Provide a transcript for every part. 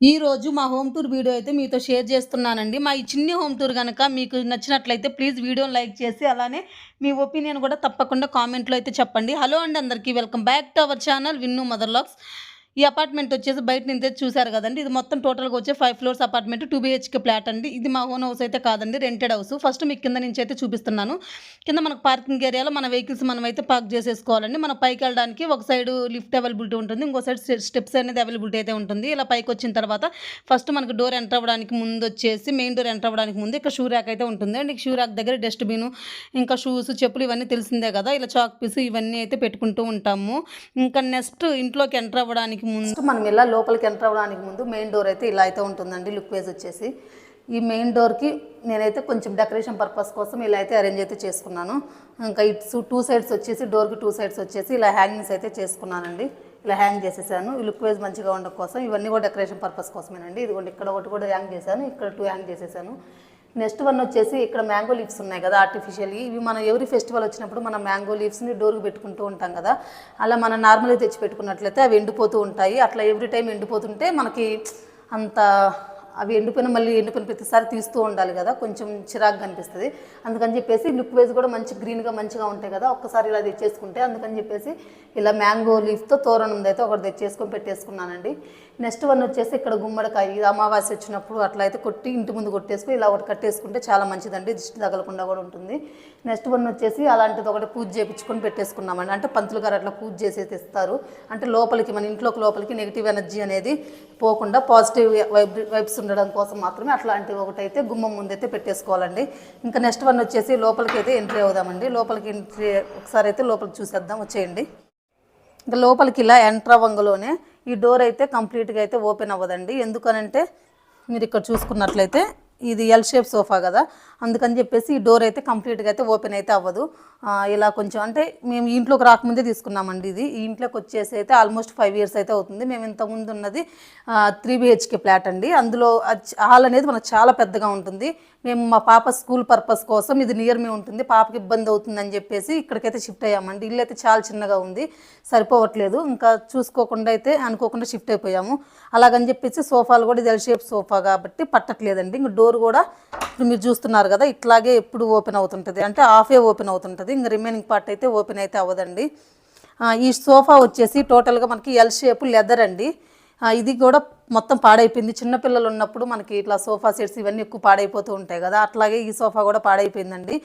ఈ రోజు మా హోమ్ టూర్ వీడియో అయితే మీతో షేర్ చేస్తున్నానండి. మా ఈ చిన్ని హోమ్ టూర్ కనుక మీకు నచ్చినట్లయితే ప్లీజ్ వీడియోని లైక్ చేసి అలానే మీ ఒపీనియన్ కూడా తప్పకుండా కామెంట్లో అయితే చెప్పండి. హలో అండి అందరికీ welcome back to our channel Vinnu mother locks. ఈ అపార్ట్మెంట్ వచ్చేసి బయట నుంచి చూసారు కదండి. ఇది మొత్తం టోటల్గా వచ్చే five floors apartment two BHK flat అండి. ఇది మా ఓన్ హౌస్ అయితే కాదండి రెంటెడ్ హౌస్ ఫస్ట్ మీకు కింద నుంచి అయితే చూపిస్తున్నాను. కింద మనకు పార్కింగ్ ఏరియాలో మన వెహికల్స్ మనం అయితే పార్క్ చేసేసుకోవాలండి. మన పైకి వెళ్ళడానికి ఒక సైడ్ లిఫ్ట్ అవైలబిలిటీ ఉంటుంది ఇంకో సైడ్ స్టెప్స్ అనేది అవైలబిలిటీ అయితే ఉంటుంది. ఇలా పైకి వచ్చిన తర్వాత ఫస్ట్ మనకు డోర్ ఎంటర్ అవ్వడానికి ముందు వచ్చేసి మెయిన్ డోర్ ఎంటర్ అవ్వడానికి ముందు ఇక్కడ షూ ర్యాక్ అయితే ఉంటుంది. అండ్ షూ ర్యాక్ దగ్గర డస్ట్బిన్ ఇంకా షూస్ చెప్పులు ఇవన్నీ తెలిసిందే కదా. ఇలా చాక్ పీస్ ఇవన్నీ అయితే పెట్టుకుంటూ ఉంటాము. ఇంకా నెక్స్ట్ ఇంట్లోకి ఎంటర్ అవ్వడానికి ముందు మనం ఇలా లోపలికి ఎంటర్ అవ్వడానికి ముందు మెయిన్ డోర్ అయితే ఇలా అయితే ఉంటుందండి లుక్ వేజ్ వచ్చేసి. ఈ మెయిన్ డోర్కి నేనైతే కొంచెం డెకరేషన్ పర్పస్ కోసం ఇలా అయితే అరేంజ్ అయితే చేసుకున్నాను. ఇంకా ఇట్స్ టూ సైడ్స్ వచ్చేసి డోర్కి టూ సైడ్స్ వచ్చేసి ఇలా హ్యాంగింగ్స్ అయితే చేసుకున్నానండి. ఇలా హ్యాంగ్ చేసేసాను. ఈ లుక్ వైజ్ మంచిగా ఉండడం కోసం ఇవన్నీ కూడా డెకరేషన్ పర్పస్ కోసమేనండి. ఇదిగోండి ఇక్కడ ఒకటి కూడా హ్యాంగ్ చేశాను ఇక్కడ టూ హ్యాంగ్ చేసేసాను. నెక్స్ట్ వన్ వచ్చేసి ఇక్కడ మ్యాంగో లీవ్స్ ఉన్నాయి కదా ఆర్టిఫిషియల్ ఇవి మనం ఎవరి ఫెస్టివల్ వచ్చినప్పుడు మనం మ్యాంగో లీవ్స్ని డోర్కి పెట్టుకుంటూ ఉంటాం కదా. అలా మనం నార్మల్గా తెచ్చి పెట్టుకున్నట్లయితే అవి ఎండిపోతూ ఉంటాయి. అట్లా ఎవ్రీ టైం ఎండిపోతుంటే మనకి అంత అవి ఎండిపోయిన మళ్ళీ ఎండిపోయిన ప్రతిసారి తీస్తూ ఉండాలి కదా. కొంచెం చిరాకు కనిపిస్తుంది. అందుకని చెప్పేసి లుక్ వైజ్ కూడా మంచి గ్రీన్గా మంచిగా ఉంటాయి కదా. ఒక్కసారి ఇలా తెచ్చేసుకుంటే అందుకని చెప్పేసి ఇలా మ్యాంగో లీఫ్తో తోరణం అయితే ఒకటి తెచ్చేసుకొని పెట్టేసుకున్నానండి. నెక్స్ట్ వన్ వచ్చేసి ఇక్కడ గుమ్మడికాయ ఇది అమావాస్య వచ్చినప్పుడు అట్లా అయితే కొట్టి ఇంటి ముందు కొట్టేసుకుని ఇలా ఒకటి కట్టేసుకుంటే చాలా మంచిదండి దిష్టి తగలకుండా కూడా ఉంటుంది. నెక్స్ట్ వన్ వచ్చేసి అలాంటిది ఒకటి పూజ చేయించుకొని పెట్టేసుకున్నామండి. అంటే పంతులు గారు అట్లా పూజ చేసేసి ఇస్తారు. అంటే లోపలికి మన ఇంట్లోకి లోపలికి నెగిటివ్ ఎనర్జీ అనేది పోకుండా పాజిటివ్ వైబ్ వైబ్స్ ఉండడం కోసం మాత్రమే అట్లాంటివి ఒకటైతే గుమ్మం ముందైతే పెట్టేసుకోవాలండి. ఇంకా నెక్స్ట్ వన్ వచ్చేసి లోపలికి అయితే ఎంట్రీ అవుదామండి. లోపలికి ఎంట్రీ ఒకసారి అయితే లోపలికి చూసేద్దాం వచ్చేయండి. ఇంకా లోపలికి ఇలా ఎంటర్ అవ్వంగలోనే ఈ డోర్ అయితే కంప్లీట్గా అయితే ఓపెన్ అవ్వదండి. ఎందుకనంటే మీరు ఇక్కడ చూసుకున్నట్లయితే ఇది ఎల్ షేప్ సోఫా కదా. అందుకని చెప్పేసి ఈ డోర్ అయితే కంప్లీట్గా అయితే ఓపెన్ అయితే అవ్వదు. ఇలా కొంచెం అంటే మేము ఇంట్లోకి రాకముందే తీసుకున్నామండి ఇది. ఈ ఇంట్లోకి వచ్చేసి అయితే ఆల్మోస్ట్ ఫైవ్ ఇయర్స్ అయితే అవుతుంది. మేము ఇంతకుముందు ఉన్నది త్రీ బిహెచ్కే ఫ్లాట్ అండి. అందులో హాల్ అనేది మనకు చాలా పెద్దగా ఉంటుంది. మేము మా పాప స్కూల్ పర్పస్ కోసం ఇది నియర్ మీ ఉంటుంది. పాపకి ఇబ్బంది అవుతుందని చెప్పేసి ఇక్కడికైతే షిఫ్ట్ అయ్యామండి. ఇల్లు అయితే చాలా చిన్నగా ఉంది. సరిపోవట్లేదు. ఇంకా చూసుకోకుండా అయితే అనుకోకుండా షిఫ్ట్ అయిపోయాము. అలాగని చెప్పేసి సోఫాలు కూడా ఇది ఎల్ షేప్ సోఫా కాబట్టి పట్టట్లేదండి. ఇంకా డోర్ కూడా ఇప్పుడు మీరు చూస్తున్నారు కదా ఇట్లాగే ఎప్పుడు ఓపెన్ అవుతుంటుంది. అంటే హాఫే ఓపెన్ అవుతుంటుంది. ఇంకా రిమైనింగ్ పార్ట్ అయితే ఓపెన్ అయితే అవ్వదండి. ఈ సోఫా వచ్చేసి టోటల్గా మనకి ఎల్ షేప్ లెదర్ అండి. ఇది కూడా మొత్తం పాడైపోయింది. చిన్నపిల్లలు ఉన్నప్పుడు మనకి ఇట్లా సోఫా సెట్స్ ఇవన్నీ ఎక్కువ పాడైపోతూ ఉంటాయి కదా. అట్లాగే ఈ సోఫా కూడా పాడైపోయిందండి.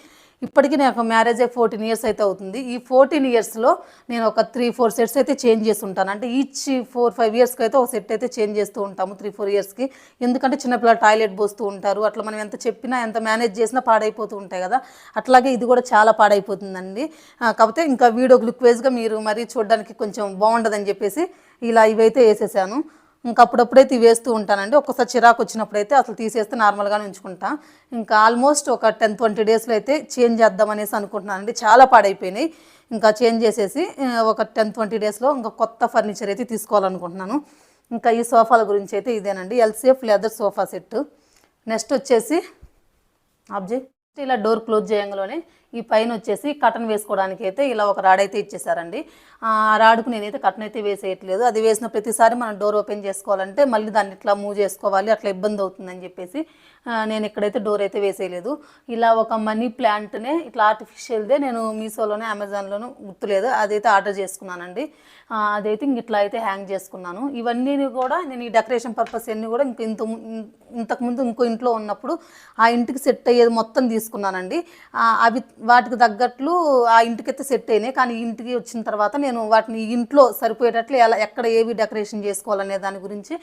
ఇప్పటికీ నాకు మ్యారేజ్ అయ్యి ఫోర్టీన్ ఇయర్స్ అయితే అవుతుంది. ఈ ఫోర్టీన్ ఇయర్స్లో నేను ఒక త్రీ ఫోర్ సెట్స్ అయితే చేంజ్ చేసి ఉంటాను. అంటే ఈచ్ ఫోర్ ఫైవ్ ఇయర్స్కి అయితే ఒక సెట్ అయితే చేంజ్ చేస్తూ ఉంటాము త్రీ ఫోర్ ఇయర్స్కి ఎందుకంటే చిన్నపిల్లలు టాయిలెట్ పోస్తూ ఉంటారు. అట్లా మనం ఎంత చెప్పినా ఎంత మేనేజ్ చేసినా పాడైపోతూ ఉంటాయి కదా. అట్లాగే ఇది కూడా చాలా పాడైపోతుందండి. కాకపోతే ఇంకా వీడియో లుక్వేజ్గా మీరు మరీ చూడడానికి కొంచెం బాగుండదని చెప్పేసి ఇలా ఇవైతే వేసేసాను. ఇంకా అప్పుడప్పుడైతే ఇవి వేస్తూ ఉంటానండి. ఒక్కసారి చిరాకు వచ్చినప్పుడైతే అసలు తీసేస్తే నార్మల్గానే ఉంచుకుంటా. ఇంకా ఆల్మోస్ట్ ఒక టెన్ ట్వంటీ డేస్లో అయితే చేంజ్ చేద్దామనేసి అనుకుంటున్నానండి. చాలా పాడైపోయినాయి. ఇంకా చేంజ్ చేసేసి ఒక టెన్ ట్వంటీ డేస్లో ఇంకా కొత్త ఫర్నిచర్ అయితే తీసుకోవాలనుకుంటున్నాను. ఇంకా ఈ సోఫాల గురించి అయితే ఇదేనండి. LCF leather sofa set next వచ్చేసి ఆబ్జెక్ట్ ఇలా డోర్ క్లోజ్ చేయంగానే ఈ పైన వచ్చేసి కటన్ వేసుకోవడానికి అయితే ఇలా ఒక రాడ్ అయితే ఇచ్చేసారండి. ఆ రాడ్కు నేనైతే కటన్ అయితే వేసేయట్లేదు. అది వేసిన ప్రతిసారి మనం డోర్ ఓపెన్ చేసుకోవాలంటే మళ్ళీ దాన్ని ఇట్లా మూవ్ చేసుకోవాలి అట్లా ఇబ్బంది అవుతుందని చెప్పేసి నేను ఇక్కడైతే డోర్ అయితే వేసేయలేదు. ఇలా ఒక మనీ ప్లాంట్నే ఇట్లా ఆర్టిఫిషియల్దే నేను మీషోలోనే అమెజాన్లోనూ గుర్తులేదు. అదైతే ఆర్డర్ చేసుకున్నానండి. అదైతే ఇంక ఇట్లా అయితే హ్యాంగ్ చేసుకున్నాను. ఇవన్నీ కూడా నేను ఈ డెకరేషన్ పర్పస్ అన్నీ కూడా ఇంక ఇంత ఇంతకుముందు ఇంకో ఇంట్లో ఉన్నప్పుడు ఆ ఇంటికి సెట్ అయ్యేది మొత్తం తీసుకున్నానండి. అవి వాటికి తగ్గట్లు ఆ ఇంటికైతే సెట్ అయినాయి. కానీ ఇంటికి వచ్చిన తర్వాత నేను వాటిని ఇంట్లో సరిపోయేటట్లు ఎలా ఎక్కడ ఏవి డెకరేషన్ చేసుకోవాలనే దాని గురించి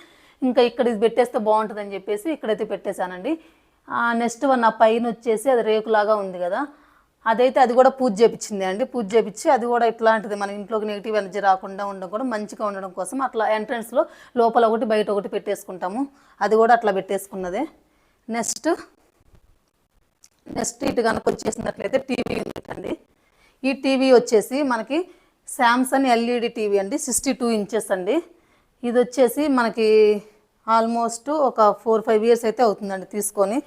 ఇంకా ఇక్కడ ఇది పెట్టేస్తే బాగుంటుందని చెప్పేసి ఇక్కడైతే పెట్టేశానండి. నెక్స్ట్ వన్ ఆ పైన వచ్చేసి అది రేకులాగా ఉంది కదా. అదైతే అది కూడా పూజ చేపించింది అండి. పూజ చేపించి అది కూడా ఇట్లాంటిది మన ఇంట్లోకి నెగిటివ్ ఎనర్జీ రాకుండా ఉండడం కూడా మంచిగా ఉండడం కోసం అట్లా ఎంట్రన్స్లో లోపల ఒకటి బయట ఒకటి పెట్టేసుకుంటాము. అది కూడా అట్లా పెట్టేసుకున్నదే. నెక్స్ట్ నెక్స్ట్ ఇటు కనుక వచ్చేసినట్లయితే టీవీ యూనిట్ అండి ఈ టీవీ వచ్చేసి మనకి శాంసంగ్ ఎల్ఈడి టీవీ అండి సిక్స్టీ టూ ఇంచెస్ అండి. ఇది వచ్చేసి మనకి ఆల్మోస్ట్ ఒక ఫోర్ ఫైవ్ ఇయర్స్ అయితే అవుతుందండి తీసుకొని.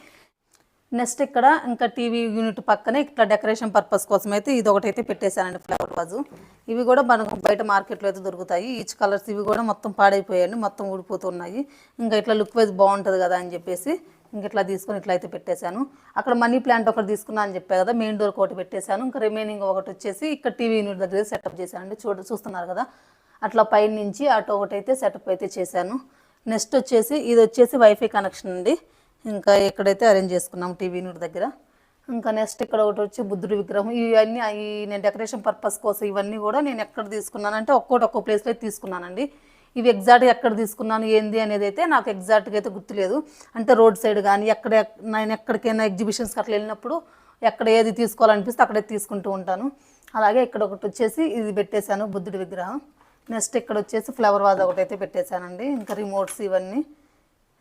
నెక్స్ట్ ఇక్కడ ఇంకా టీవీ యూనిట్ పక్కనే ఇక్కడ డెకరేషన్ పర్పస్ కోసం అయితే ఇది ఒకటి అయితే పెట్టేశానండి ఫ్లవర్ వాజు. ఇవి కూడా మనకు బయట మార్కెట్లో అయితే దొరుకుతాయి. ఈచ్ కలర్స్ ఇవి కూడా మొత్తం పాడైపోయాయండి మొత్తం ఊడిపోతున్నాయి. ఇంకా ఇట్లా లుక్ వైజ్ బాగుంటుంది కదా అని చెప్పేసి ఇంక ఇట్లా తీసుకొని ఇట్లా అయితే పెట్టేశాను. అక్కడ మనీ ప్లాంట్ ఒకటి తీసుకున్నా అని చెప్పా కదా మెయిన్ డోర్ ఒకటి పెట్టేశాను. ఇంకా రిమైనింగ్ ఒకటి వచ్చేసి ఇక్కడ టీవీ యూనిట్ దగ్గర సెటప్ చేశానండి. చూడ చూస్తున్నారు కదా. అట్లా పైన నుంచి అటు ఒకటి అయితే సెటప్ అయితే చేశాను. నెక్స్ట్ వచ్చేసి ఇది వచ్చేసి వైఫై కనెక్షన్ అండి. ఇంకా ఎక్కడైతే అరేంజ్ చేసుకున్నాం టీవీ యూనిట్ దగ్గర. ఇంకా నెక్స్ట్ ఇక్కడ ఒకటి వచ్చి బుద్ధుడి విగ్రహం. ఇవన్నీ ఈ నేను డెకరేషన్ పర్పస్ కోసం ఇవన్నీ కూడా నేను ఎక్కడ తీసుకున్నానంటే ఒక్కోటి ఒక్కో ప్లేస్లో తీసుకున్నానండి. ఇవి ఎగ్జాక్ట్గా ఎక్కడ తీసుకున్నాను ఏంది అనేది అయితే నాకు ఎగ్జాక్ట్గా అయితే గుర్తులేదు. అంటే రోడ్ సైడ్ కానీ ఎక్కడ నేను ఎక్కడికైనా ఎగ్జిబిషన్స్కి అట్లా వెళ్ళినప్పుడు ఎక్కడ ఏది తీసుకోవాలనిపిస్తే అక్కడే తీసుకుంటూ ఉంటాను. అలాగే ఇక్కడ ఒకటి వచ్చేసి ఇది పెట్టేశాను బుద్ధుడి విగ్రహం. నెక్స్ట్ ఇక్కడ వచ్చేసి ఫ్లవర్ వాజ్ ఒకటి అయితే పెట్టేశానండి. ఇంకా రిమోట్స్ ఇవన్నీ.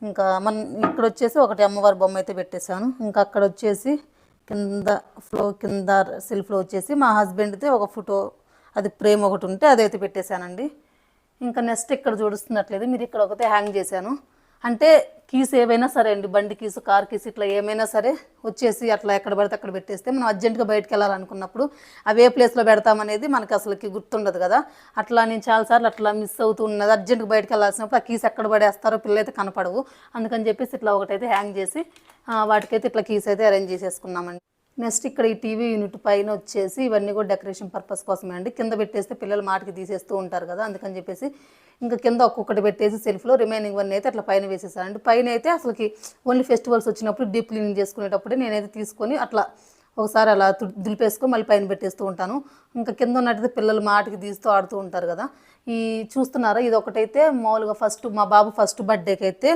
ఇంకా మన ఇక్కడ వచ్చేసి ఒకటి అమ్మవారి బొమ్మ అయితే పెట్టేశాను. ఇంకా అక్కడ వచ్చేసి కింద ఫ్లో కింద సెల్ఫ్లో వచ్చేసి మా హస్బెండ్ది ఒక ఫోటో అది ప్రేమ్ ఒకటి ఉంటే అదైతే పెట్టేశానండి. ఇంకా నెక్స్ట్ ఇక్కడ చూడుస్తున్నట్లేదు మీరు ఇక్కడ ఒకటే హ్యాంగ్ చేశాను. అంటే కీస్ ఏవైనా సరే అండి బండి కీస్ కార్ కీస్ ఇట్లా ఏమైనా సరే వచ్చేసి అట్లా ఎక్కడ పడితే అక్కడ పెట్టేస్తే మనం అర్జెంటుగా బయటకు వెళ్ళాలనుకున్నప్పుడు అవి ఏ ప్లేస్లో పెడతామనేది మనకి అసలుకి గుర్తుండదు కదా. అట్లా నేను చాలాసార్లు అట్లా మిస్ అవుతూ ఉన్నది. అర్జెంటుగా బయటకు వెళ్ళాల్సినప్పుడు ఆ కీస్ ఎక్కడ పడేస్తారో పిల్లలైతే కనపడవు. అందుకని చెప్పేసి ఇట్లా ఒకటైతే హ్యాంగ్ చేసి వాటికైతే ఇట్లా కీస్ అయితే అరేంజ్ చేసేసుకున్నామండి. నెక్స్ట్ ఇక్కడ ఈ టీవీ యూనిట్ పైన వచ్చేసి ఇవన్నీ కూడా డెకరేషన్ పర్పస్ కోసమే అండి. కింద పెట్టేస్తే పిల్లలు మాటికి తీసేస్తూ ఉంటారు కదా అందుకని చెప్పేసి ఇంకా కింద ఒక్కొక్కటి పెట్టేసి సెల్ఫ్లో రిమైనింగ్ వన్ అయితే అట్లా పైన వేసేసానండి. పైన అయితే అసలుకి ఓన్లీ ఫెస్టివల్స్ వచ్చినప్పుడు డీప్ క్లీనింగ్ చేసుకునేటప్పుడే నేనైతే తీసుకొని అట్లా ఒకసారి అలా దులిపేసుకొని మళ్ళీ పైన పెట్టేస్తూ ఉంటాను. ఇంకా కింద ఉన్నట్టయితే పిల్లలు మాటికి తీస్తూ ఆడుతూ ఉంటారు కదా. ఈ చూస్తున్నారా? ఇది ఒకటైతే మామూలుగా ఫస్ట్ మా బాబు ఫస్ట్ బర్త్డేకి అయితే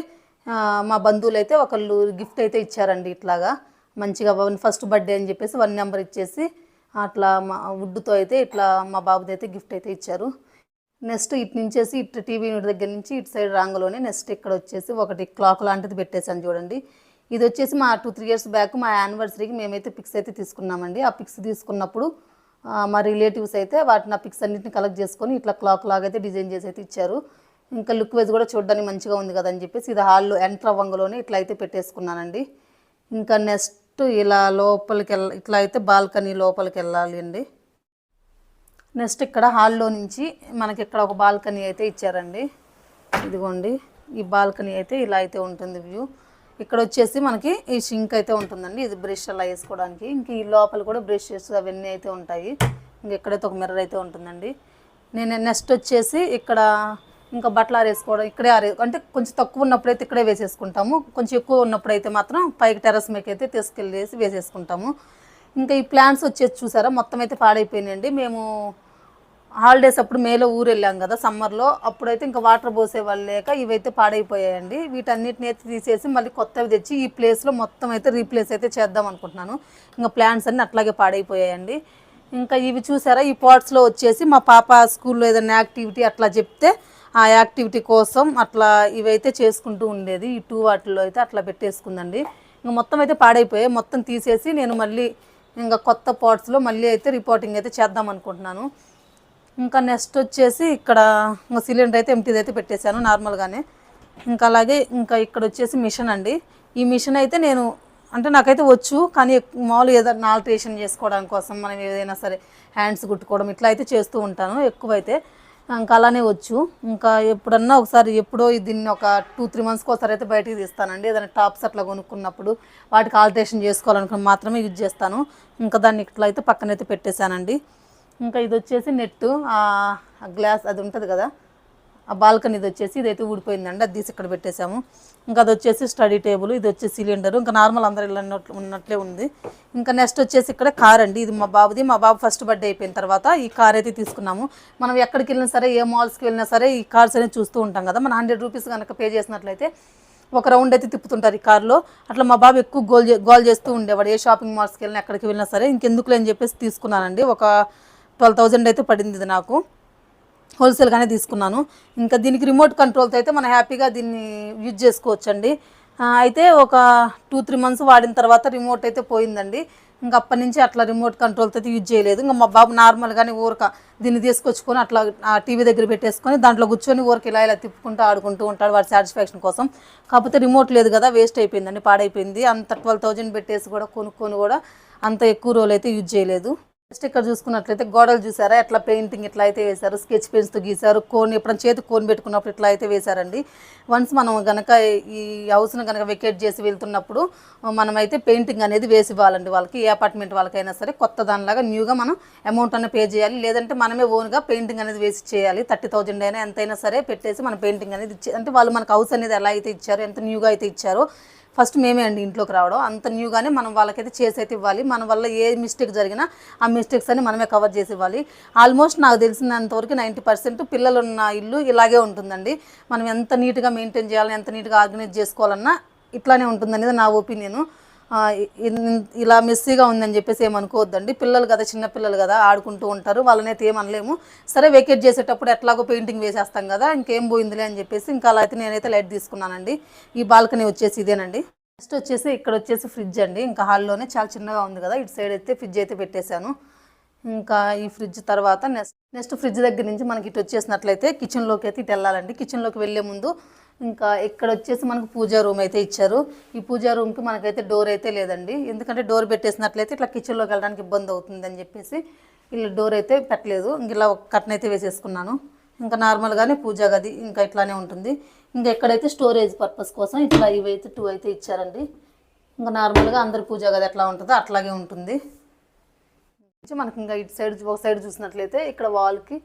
మా బంధువులు అయితే ఒకళ్ళు గిఫ్ట్ అయితే ఇచ్చారండి ఇట్లాగా. మంచిగా వన్ ఫస్ట్ బర్త్డే అని చెప్పేసి వన్ నెంబర్ ఇచ్చేసి అట్లా మా వుడ్తో అయితే ఇట్లా మా బాబుది అయితే గిఫ్ట్ అయితే ఇచ్చారు. నెక్స్ట్ ఇటు నుంచేసి ఇటు టీవీ యూనిట్ దగ్గర నుంచి ఇటు సైడ్ రాంగలోనే నెక్స్ట్ ఇక్కడ వచ్చేసి ఒకటి క్లాక్ లాంటిది పెట్టేశాను చూడండి. ఇది వచ్చేసి మా టూ త్రీ ఇయర్స్ బ్యాక్ మా యానివర్సరీకి మేమైతే పిక్స్ అయితే తీసుకున్నామండి. ఆ పిక్స్ తీసుకున్నప్పుడు మా రిలేటివ్స్ అయితే వాటిని ఆ పిక్స్ అన్నింటిని కలెక్ట్ చేసుకొని ఇట్లా క్లాక్ లాగా అయితే డిజైన్ చేసి అయితే ఇచ్చారు. ఇంకా లుక్ వైజ్ కూడా చూడడానికి మంచిగా ఉంది కదా అని చెప్పేసి ఇది హాల్లో ఎంటర్ అవ్వంగలోనే ఇట్లా అయితే పెట్టేసుకున్నానండి. ఇంకా నెక్స్ట్ ఇలా లోపలికి వెళ్ళ ఇట్లా అయితే బాల్కనీ లోపలికి వెళ్ళాలి అండి నెక్స్ట్ ఇక్కడ హాల్లో నుంచి మనకి ఇక్కడ ఒక బాల్కనీ అయితే ఇచ్చారండి. ఇదిగోండి ఈ బాల్కనీ అయితే ఇలా అయితే ఉంటుంది వ్యూ. ఇక్కడ వచ్చేసి మనకి ఈ షింక్ అయితే ఉంటుందండి. ఇది బ్రష్ అలా వేసుకోవడానికి. ఇంక ఈ లోపల కూడా బ్రషెస్ అవన్నీ అయితే ఉంటాయి. ఇంక ఇక్కడైతే ఒక మిర్రర్ అయితే ఉంటుందండి. నేను నెక్స్ట్ వచ్చేసి ఇక్కడ ఇంకా బట్టలు ఆరేసుకోవడం ఇక్కడే ఆరే అంటే కొంచెం తక్కువ ఉన్నప్పుడైతే ఇక్కడే వేసేసుకుంటాము. కొంచెం ఎక్కువ ఉన్నప్పుడైతే మాత్రం పైకి టెర్రస్ మీకు అయితే తీసుకెళ్ళేసి వేసేసుకుంటాము. ఇంకా ఈ ప్లాంట్స్ వచ్చేసి చూసారా? మొత్తం అయితే పాడైపోయినాయండి. మేము హాలిడేస్ అప్పుడు మేలో ఊరు వెళ్ళాం కదా సమ్మర్లో. అప్పుడైతే ఇంకా వాటర్ పోసే వాళ్ళు లేక ఇవైతే పాడైపోయాయండి. వీటన్నిటిని అయితే తీసేసి మళ్ళీ కొత్తవి తెచ్చి ఈ ప్లేస్లో మొత్తం అయితే రీప్లేస్ అయితే చేద్దాం అనుకుంటున్నాను. ఇంకా ప్లాంట్స్ అన్నీ అట్లాగే పాడైపోయాయండి. ఇంకా ఇవి చూసారా? ఈ పాట్స్లో వచ్చేసి మా పాప స్కూల్లో ఏదైనా యాక్టివిటీ అట్లా చెప్తే ఆ యాక్టివిటీ కోసం అట్లా ఇవైతే చేసుకుంటూ ఉండేది. ఈ టూ వాటిల్లో అయితే అట్లా పెట్టేసుకుందండి. ఇంకా మొత్తం అయితే పాడైపోయాయి. మొత్తం తీసేసి నేను మళ్ళీ ఇంకా కొత్త పాట్స్లో మళ్ళీ అయితే రిపోర్టింగ్ అయితే చేద్దాం అనుకుంటున్నాను. ఇంకా నెక్స్ట్ వచ్చేసి ఇక్కడ ఇంకా సిలిండర్ అయితే ఎంటీది అయితే పెట్టేశాను నార్మల్గానే ఇంకా అలాగే ఇంకా ఇక్కడ వచ్చేసి మిషన్ అండి. ఈ మిషన్ అయితే నేను అంటే నాకైతే వచ్చు కానీ మామూలుగా ఏదైనా ఆల్టరేషన్ చేసుకోవడం కోసం మనం ఏదైనా సరే హ్యాండ్స్ కుట్టుకోవడం ఇట్లా అయితే చేస్తూ ఉంటాను ఎక్కువైతే. ఇంకా అలానే వచ్చు. ఇంకా ఎప్పుడన్నా ఒకసారి ఎప్పుడో దీన్ని ఒక టూ త్రీ మంత్స్కి ఒకసారి అయితే బయటికి తీస్తానండి. ఏదైనా టాప్స్ అట్లా కొనుక్కున్నప్పుడు వాటికి ఆల్టరేషన్ చేసుకోవాలనుకుని మాత్రమే యూజ్ చేస్తాను. ఇంకా దాన్ని ఇట్లా అయితే పక్కనైతే పెట్టేశానండి. ఇంకా ఇది వచ్చేసి నెట్ గ్లాస్ అది ఉంటుంది కదా. ఆ బాల్కనీ ఇది వచ్చేసి ఇదైతే ఊడిపోయిందండి. అది తీసి ఇక్కడ పెట్టేశాము. ఇంకా అది వచ్చేసి స్టడీ టేబుల్ ఇది వచ్చేసి సిలిండర్. ఇంకా నార్మల్ అందరు ఇలా ఉన్నట్లు- ఉన్నట్లే ఉంది. ఇంకా నెక్స్ట్ వచ్చేసి ఇక్కడ కార్ అండి. ఇది మా బాబుది. మా బాబు ఫస్ట్ బర్త్డే అయిపోయిన తర్వాత ఈ కార్ అయితే తీసుకున్నాము. మనం ఎక్కడికి వెళ్ళినా సరే ఏ మాల్స్కి వెళ్ళినా సరే ఈ కార్స్ అనేది చూస్తూ ఉంటాం కదా. మన హండ్రెడ్ రూపీస్ కనుక పే చేసినట్లయితే ఒక రౌండ్ అయితే తిప్పుతుంటారు ఈ కార్లో. అట్లా మా బాబు ఎక్కువ గోల్ చే గోల్ చేస్తూ ఉండేవాడు. ఏ షాపింగ్ మాల్స్కి వెళ్ళినా ఎక్కడికి వెళ్ళినా సరే ఇంకెందుకులే అని చెప్పేసి తీసుకున్నానండి. ఒక ట్వెల్వ్ థౌజండ్ అయితే పడింది ఇది నాకు. హోల్సేల్గానే తీసుకున్నాను. ఇంకా దీనికి రిమోట్ కంట్రోల్తో అయితే మనం హ్యాపీగా దీన్ని యూజ్ చేసుకోవచ్చండి. అయితే ఒక టూ త్రీ మంత్స్ వాడిన తర్వాత రిమోట్ అయితే పోయిందండి. ఇంకా అప్పటి నుంచి అట్లా రిమోట్ కంట్రోల్తో అయితే యూజ్ చేయలేదు. ఇంకా మా బాబు నార్మల్గానే ఊరక దీన్ని తీసుకొచ్చుకొని అట్లా టీవీ దగ్గర పెట్టేసుకొని దాంట్లో కూర్చొని ఊరికి ఇలా ఇలా తిప్పుకుంటూ ఆడుకుంటూ ఉంటాడు వాడి సాటిస్ఫాక్షన్ కోసం. కాకపోతే రిమోట్ లేదు కదా వేస్ట్ అయిపోయిందండి పాడైపోయింది. అంత ట్వెల్వ్ థౌజండ్ పెట్టేసి కూడా కొనుక్కొని కూడా అంత ఎక్కువ రోజులు అయితే యూజ్ చేయలేదు. నెక్స్ట్ ఇక్కడ చూసుకున్నట్లయితే గోడలు చూసారా? ఎట్లా పెయింటింగ్ ఇట్లా అయితే వేశారు? స్కెచ్ పెన్స్తో గీశారు. కోన్ ఎప్పుడైనా చేతి కోన్ పెట్టుకున్నప్పుడు ఇట్లా అయితే వేశారండి. వన్స్ మనం గనక ఈ హౌస్ను కనుక వెకేట్ చేసి వెళ్తున్నప్పుడు మనం అయితే పెయింటింగ్ అనేది వేసి ఇవ్వాలండి వాళ్ళకి. ఏ అపార్ట్మెంట్ వాళ్ళకైనా సరే కొత్త దానిలాగా న్యూగా మనం అమౌంట్ అన్న పే చేయాలి. లేదంటే మనమే ఓన్గా పెయింటింగ్ అనేది వేసి చేయాలి. థర్టీ థౌజండ్ అయినా ఎంతైనా సరే పెట్టేసి మన పెయింటింగ్ అనేది ఇచ్చే అంటే వాళ్ళు మనకు హౌస్ అనేది ఎలా అయితే ఇచ్చారో ఎంత న్యూగా అయితే ఇచ్చారో ఫస్ట్ మేమే అండి ఇంట్లోకి రావడం. అంత న్యూగానే మనం వాళ్ళకైతే చేసైతే ఇవ్వాలి. మన వల్ల ఏ మిస్టేక్ జరిగినా ఆ మిస్టేక్స్ అన్ని మనమే కవర్ చేసి ఇవ్వాలి. ఆల్మోస్ట్ నాకు తెలిసినంతవరకు నైంటీ పర్సెంట్ పిల్లలు ఉన్న ఇల్లు ఇలాగే ఉంటుందండి. మనం ఎంత నీట్గా మెయింటైన్ చేయాలని ఎంత నీట్గా ఆర్గనైజ్ చేసుకోవాలన్నా ఇట్లానే ఉంటుందనేది నా ఒపీనియన్ ఇలా మెస్సీగా ఉందని చెప్పేసి ఏమనుకోవద్దండి. పిల్లలు కదా చిన్న పిల్లలు కదా ఆడుకుంటూ ఉంటారు. వాళ్ళనైతే ఏమనలేము సరే వెకేట్ చేసేటప్పుడు ఎట్లాగో పెయింటింగ్ వేసేస్తాం కదా ఇంకేం పోయిందిలే అని చెప్పేసి ఇంకా అలా అయితే నేనైతే లైట్ తీసుకున్నానండి. ఈ బాల్కనీ వచ్చేసి ఇదేనండి. నెక్స్ట్ వచ్చేసి ఇక్కడ వచ్చేసి ఫ్రిడ్జ్ అండి. ఇంకా హాల్లోనే చాలా చిన్నగా ఉంది కదా ఇటు సైడ్ అయితే ఫ్రిడ్జ్ అయితే పెట్టేశాను. ఇంకా ఈ ఫ్రిడ్జ్ తర్వాత నెక్స్ట్ నెక్స్ట్ ఫ్రిడ్జ్ దగ్గర నుంచి మనకి ఇటు వచ్చేసినట్లయితే కిచెన్లోకి అయితే ఇటు వెళ్ళాలండి. కిచెన్లోకి వెళ్ళే ముందు ఇంకా ఇక్కడ వచ్చేసి మనకు పూజా రూమ్ అయితే ఇచ్చారు. ఈ పూజా రూమ్కి మనకైతే డోర్ అయితే లేదండి. ఎందుకంటే డోర్ పెట్టేసినట్లయితే ఇట్లా కిచెన్లోకి వెళ్ళడానికి ఇబ్బంది అవుతుంది అని చెప్పేసి ఇలా డోర్ అయితే పెట్టలేదు. ఇంక ఇలా ఒక కట్టన్ అయితే వేసేసుకున్నాను. ఇంకా నార్మల్గానే పూజా గది ఇంకా ఇట్లానే ఉంటుంది. ఇంకా ఎక్కడైతే స్టోరేజ్ పర్పస్ కోసం ఇట్లా ఇవైతే టూ అయితే ఇచ్చారండి. ఇంకా నార్మల్గా అందరి పూజా గది ఎట్లా ఉంటుందో అట్లాగే ఉంటుంది. మనకి ఇంకా ఇటు సైడ్ ఒక సైడ్ చూసినట్లయితే ఇక్కడ వాల్కి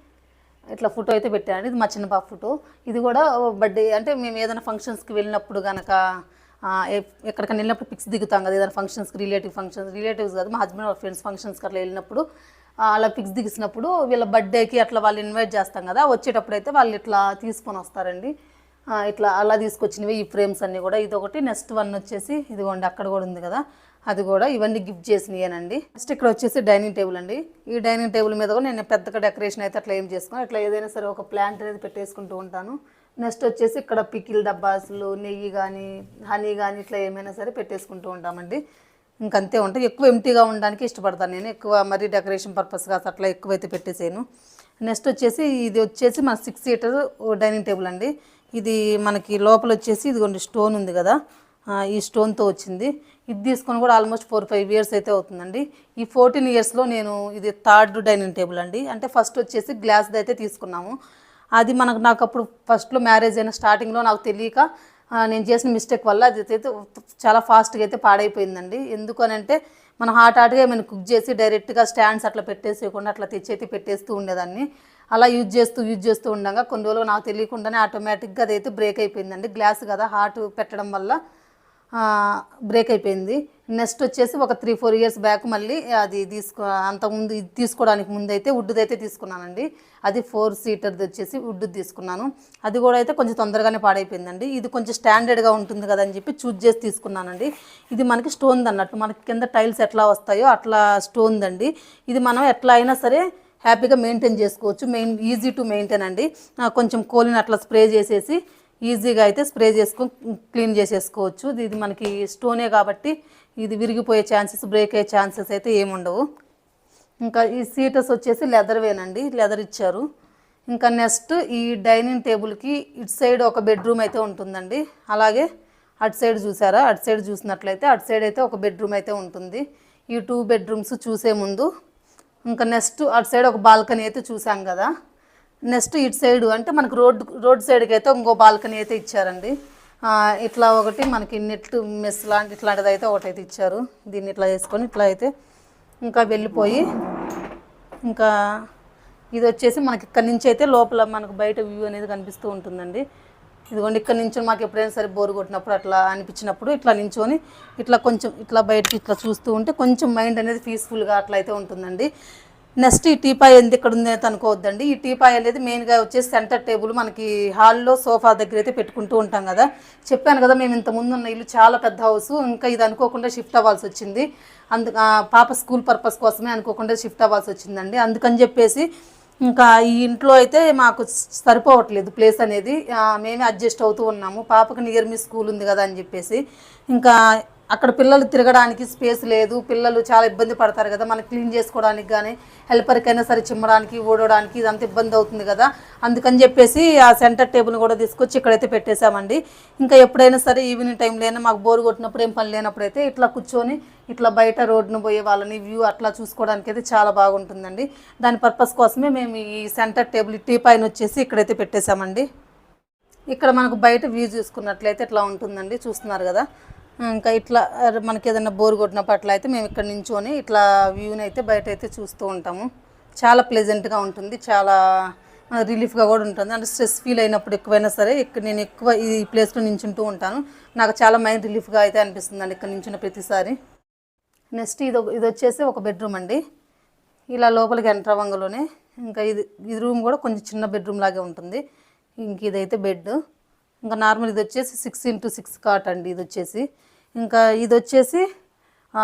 ఇట్లా ఫోటో అయితే పెట్టాను. ఇది మా చిన్న పాప ఫోటో. ఇది కూడా బర్త్డే అంటే మేము ఏదైనా ఫంక్షన్స్కి వెళ్ళినప్పుడు కనుక ఎక్కడికైనా వెళ్ళినప్పుడు పిక్స్ దిగుతాం కదా ఏదైనా ఫంక్షన్స్కి రిలేటివ్ ఫంక్షన్స్ రిలేటివ్స్ కాదు మా హస్బెండ్ వాళ్ళ ఫ్రెండ్స్ ఫంక్షన్స్కి అట్లా వెళ్ళినప్పుడు అలా పిక్స్ దిగిసినప్పుడు వీళ్ళ బర్త్డేకి అట్లా వాళ్ళు ఇన్వైట్ చేస్తాం కదా వచ్చేటప్పుడు అయితే వాళ్ళు ఇట్లా తీసుకొని వస్తారండి. ఇట్లా అలా తీసుకొచ్చినవి ఈ ఫ్రేమ్స్ అన్నీ కూడా. ఇది ఒకటి నెక్స్ట్ వన్ వచ్చేసి ఇదిగోండి అక్కడ కూడా ఉంది కదా. అది కూడా ఇవన్నీ గిఫ్ట్ చేసినాయేనండి. నెక్స్ట్ ఇక్కడ వచ్చేసి డైనింగ్ టేబుల్ అండి. ఈ డైనింగ్ టేబుల్ మీద కూడా నేను పెద్దగా డెకరేషన్ అయితే అట్లా ఏం చేసుకుని. అట్లా ఏదైనా సరే ఒక ప్లాంట్ అనేది పెట్టేసుకుంటూ ఉంటాను. నెక్స్ట్ వచ్చేసి ఇక్కడ పికిల్ డబ్బాసులు నెయ్యి కానీ హనీ కానీ ఇట్లా ఏమైనా సరే పెట్టేసుకుంటూ ఉంటామండి. ఇంకంతే ఉంటాయి. ఎక్కువ ఎంటీగా ఉండడానికి ఇష్టపడతాను నేను. ఎక్కువ మరి డెకరేషన్ పర్పస్గా అట్లా ఎక్కువైతే పెట్టేసాను నెక్స్ట్ వచ్చేసి ఇది వచ్చేసి మన సిక్స్ సీటర్ డైనింగ్ టేబుల్ అండి. ఇది మనకి లోపల వచ్చేసి ఇదిగోండి స్టోన్ ఉంది కదా. ఈ స్టోన్తో వచ్చింది. ఇది తీసుకొని కూడా ఆల్మోస్ట్ ఫోర్ ఫైవ్ ఇయర్స్ అయితే అవుతుందండి. ఈ ఫోర్టీన్ ఇయర్స్లో నేను ఇది థర్డ్ డైనింగ్ టేబుల్ అండి. అంటే ఫస్ట్ వచ్చేసి గ్లాస్ది అయితే తీసుకున్నాము. అది మనకు నాకు అప్పుడు ఫస్ట్లో మ్యారేజ్ అయిన స్టార్టింగ్లో నాకు తెలియక నేను చేసిన మిస్టేక్ వల్ల అది అయితే చాలా ఫాస్ట్గా అయితే పాడైపోయిందండి. ఎందుకనంటే మనం హాట్ హాట్గా ఏమైనా కుక్ చేసి డైరెక్ట్గా స్టాండ్స్ అట్లా పెట్టేసేయకుండా అట్లా తెచ్చి పెట్టేస్తూ ఉండేదాన్ని. అలా యూజ్ చేస్తూ యూజ్ చేస్తూ ఉండగా కొన్ని రోజులు నాకు తెలియకుండానే ఆటోమేటిక్గా అదైతే బ్రేక్ అయిపోయిందండి. గ్లాస్ కదా హాట్ పెట్టడం వల్ల బ్రేక్ అయిపోయింది. నెక్స్ట్ వచ్చేసి ఒక త్రీ ఫోర్ ఇయర్స్ బ్యాక్ మళ్ళీ అది తీసుకో అంతకుముందు ఇది తీసుకోవడానికి ముందు అయితే వుడ్ది అయితే తీసుకున్నానండి. అది ఫోర్ సీటర్ది వచ్చేసి వుడ్ తీసుకున్నాను. అది కూడా అయితే కొంచెం తొందరగానే పాడైపోయిందండి. ఇది కొంచెం స్టాండర్డ్గా ఉంటుంది కదా అని చెప్పి చూజ్ చేసి తీసుకున్నానండి. ఇది మనకి స్టోన్ అన్నట్టు. మనకి కింద టైల్స్ ఎట్లా వస్తాయో అట్లా స్టోన్ దండి ఇది మనం ఎట్లా అయినా సరే హ్యాపీగా మెయింటైన్ చేసుకోవచ్చు. మెయిన్ ఈజీ టు మెయింటైన్ అండి. కొంచెం కోలిని అట్లా స్ప్రే చేసేసి ఈజీగా అయితే స్ప్రే చేసుకుని క్లీన్ చేసేసుకోవచ్చు. ఇది ఇది మనకి స్టోనే కాబట్టి ఇది విరిగిపోయే ఛాన్సెస్ బ్రేక్ అయ్యే ఛాన్సెస్ అయితే ఏముండవు ఇంకా ఈ సీటర్స్ వచ్చేసి లెదర్వేనండి లెదర్ ఇచ్చారు. ఇంకా నెక్స్ట్ ఈ డైనింగ్ టేబుల్కి ఇటు సైడ్ ఒక బెడ్రూమ్ అయితే ఉంటుందండి. అలాగే అటు సైడ్ చూసారా? అటు సైడ్ చూసినట్లయితే అటు సైడ్ అయితే ఒక బెడ్రూమ్ అయితే ఉంటుంది. ఈ టూ బెడ్రూమ్స్ చూసే ముందు. ఇంకా నెక్స్ట్ అటు సైడ్ ఒక బాల్కనీ అయితే చూసాం కదా. నెక్స్ట్ ఇటు సైడ్ అంటే మనకు రోడ్ రోడ్ సైడ్కి అయితే ఇంకో బాల్కనీ అయితే ఇచ్చారండి. ఇట్లా ఒకటి మనకి నెట్ మెస్ లాంటి ఇట్లాంటిది అయితే ఒకటైతే ఇచ్చారు. దీన్ని ఇట్లా వేసుకొని ఇట్లా అయితే ఇంకా వెళ్ళిపోయి ఇంకా ఇది వచ్చేసి మనకి ఇక్కడ నుంచి అయితే లోపల మనకు బయట వ్యూ అనేది కనిపిస్తూ ఉంటుందండి. ఇదిగోండి ఇక్కడ నుంచి మాకు ఎప్పుడైనా సరే బోర్ కొట్టినప్పుడు అట్లా అనిపించినప్పుడు ఇట్లా నించొని ఇట్లా కొంచెం ఇట్లా బయటకి ఇట్లా చూస్తూ ఉంటే కొంచెం మైండ్ అనేది పీస్ఫుల్గా అట్లా అయితే ఉంటుందండి. నెక్స్ట్ ఈ టీపాయ్ ఎందుకు ఇక్కడ ఉంది అయితే అనుకోవద్దండి. ఈ టీపాయ్ అనేది మెయిన్గా వచ్చేసి సెంటర్ టేబుల్ మనకి హాల్లో సోఫా దగ్గర అయితే పెట్టుకుంటూ ఉంటాం కదా. చెప్పాను కదా మేము ఇంత ముందు ఉన్న ఇల్లు చాలా పెద్ద హౌస్ ఇంకా ఇది అనుకోకుండా షిఫ్ట్ అవ్వాల్సి వచ్చింది. అందు ఆ, పాప స్కూల్ పర్పస్ కోసమే అనుకోకుండా షిఫ్ట్ అవ్వాల్సి వచ్చిందండి. అందుకని చెప్పేసి ఇంకా ఈ ఇంట్లో అయితే మాకు సరిపోవట్లేదు ప్లేస్ అనేది. మేమే అడ్జస్ట్ అవుతూ ఉన్నాము. పాపకు నియర్ మీ స్కూల్ ఉంది కదా అని చెప్పేసి. ఇంకా అక్కడ పిల్లలు తిరగడానికి స్పేస్ లేదు. పిల్లలు చాలా ఇబ్బంది పడతారు కదా. మనం క్లీన్ చేసుకోవడానికి కానీ హెల్పర్కైనా సరే చిమ్మడానికి ఊడడానికి ఇదంతా ఇబ్బంది అవుతుంది కదా. అందుకని చెప్పేసి ఆ సెంటర్ టేబుల్ కూడా తీసుకొచ్చి ఇక్కడైతే పెట్టేశామండి. ఇంకా ఎప్పుడైనా సరే ఈవినింగ్ టైంలో అయినా మాకు బోర్ కొట్టినప్పుడు ఏం పని లేనప్పుడు అయితే ఇట్లా కూర్చొని ఇట్లా బయట రోడ్డును పోయే వాళ్ళని వ్యూ అట్లా చూసుకోవడానికి అయితే చాలా బాగుంటుందండి. దాని పర్పస్ కోసమే మేము ఈ సెంటర్ టేబుల్ టీ పైన వచ్చేసి ఇక్కడైతే పెట్టేశామండి. ఇక్కడ మనకు బయట వ్యూ చూసుకున్నట్లయితే ఇట్లా ఉంటుందండి. చూస్తున్నారు కదా. ఇంకా ఇట్లా మనకి ఏదైనా బోర్ కొట్టినప్పుడు అట్లా అయితే మేము ఇక్కడ నించొని ఇట్లా వ్యూని అయితే బయట అయితే చూస్తూ ఉంటాము. చాలా ప్లెజెంట్గా ఉంటుంది. చాలా రిలీఫ్గా కూడా ఉంటుంది. అంటే స్ట్రెస్ ఫీల్ అయినప్పుడు ఎక్కువైనా సరే ఇక్కడ నేను ఎక్కువ ఈ ప్లేస్లో నించుంటూ ఉంటాను. నాకు చాలా మైండ్ రిలీఫ్గా అయితే అనిపిస్తుంది అండి ఇక్కడ నించున్న ప్రతిసారి. నెక్స్ట్ ఇది ఇది వచ్చేసి ఒక బెడ్రూమ్ అండి. ఇలా లోపలికి ఎంటర్ అవ్వంగలోనే ఇంకా ఇది ఇది రూమ్ కూడా కొంచెం చిన్న బెడ్రూమ్ లాగే ఉంటుంది. ఇంక ఇదైతే బెడ్ ఇంకా నార్మల్ ఇది వచ్చేసి సిక్స్ ఇంటూ సిక్స్ కాట్ అండి ఇది వచ్చేసి. ఇంకా ఇది వచ్చేసి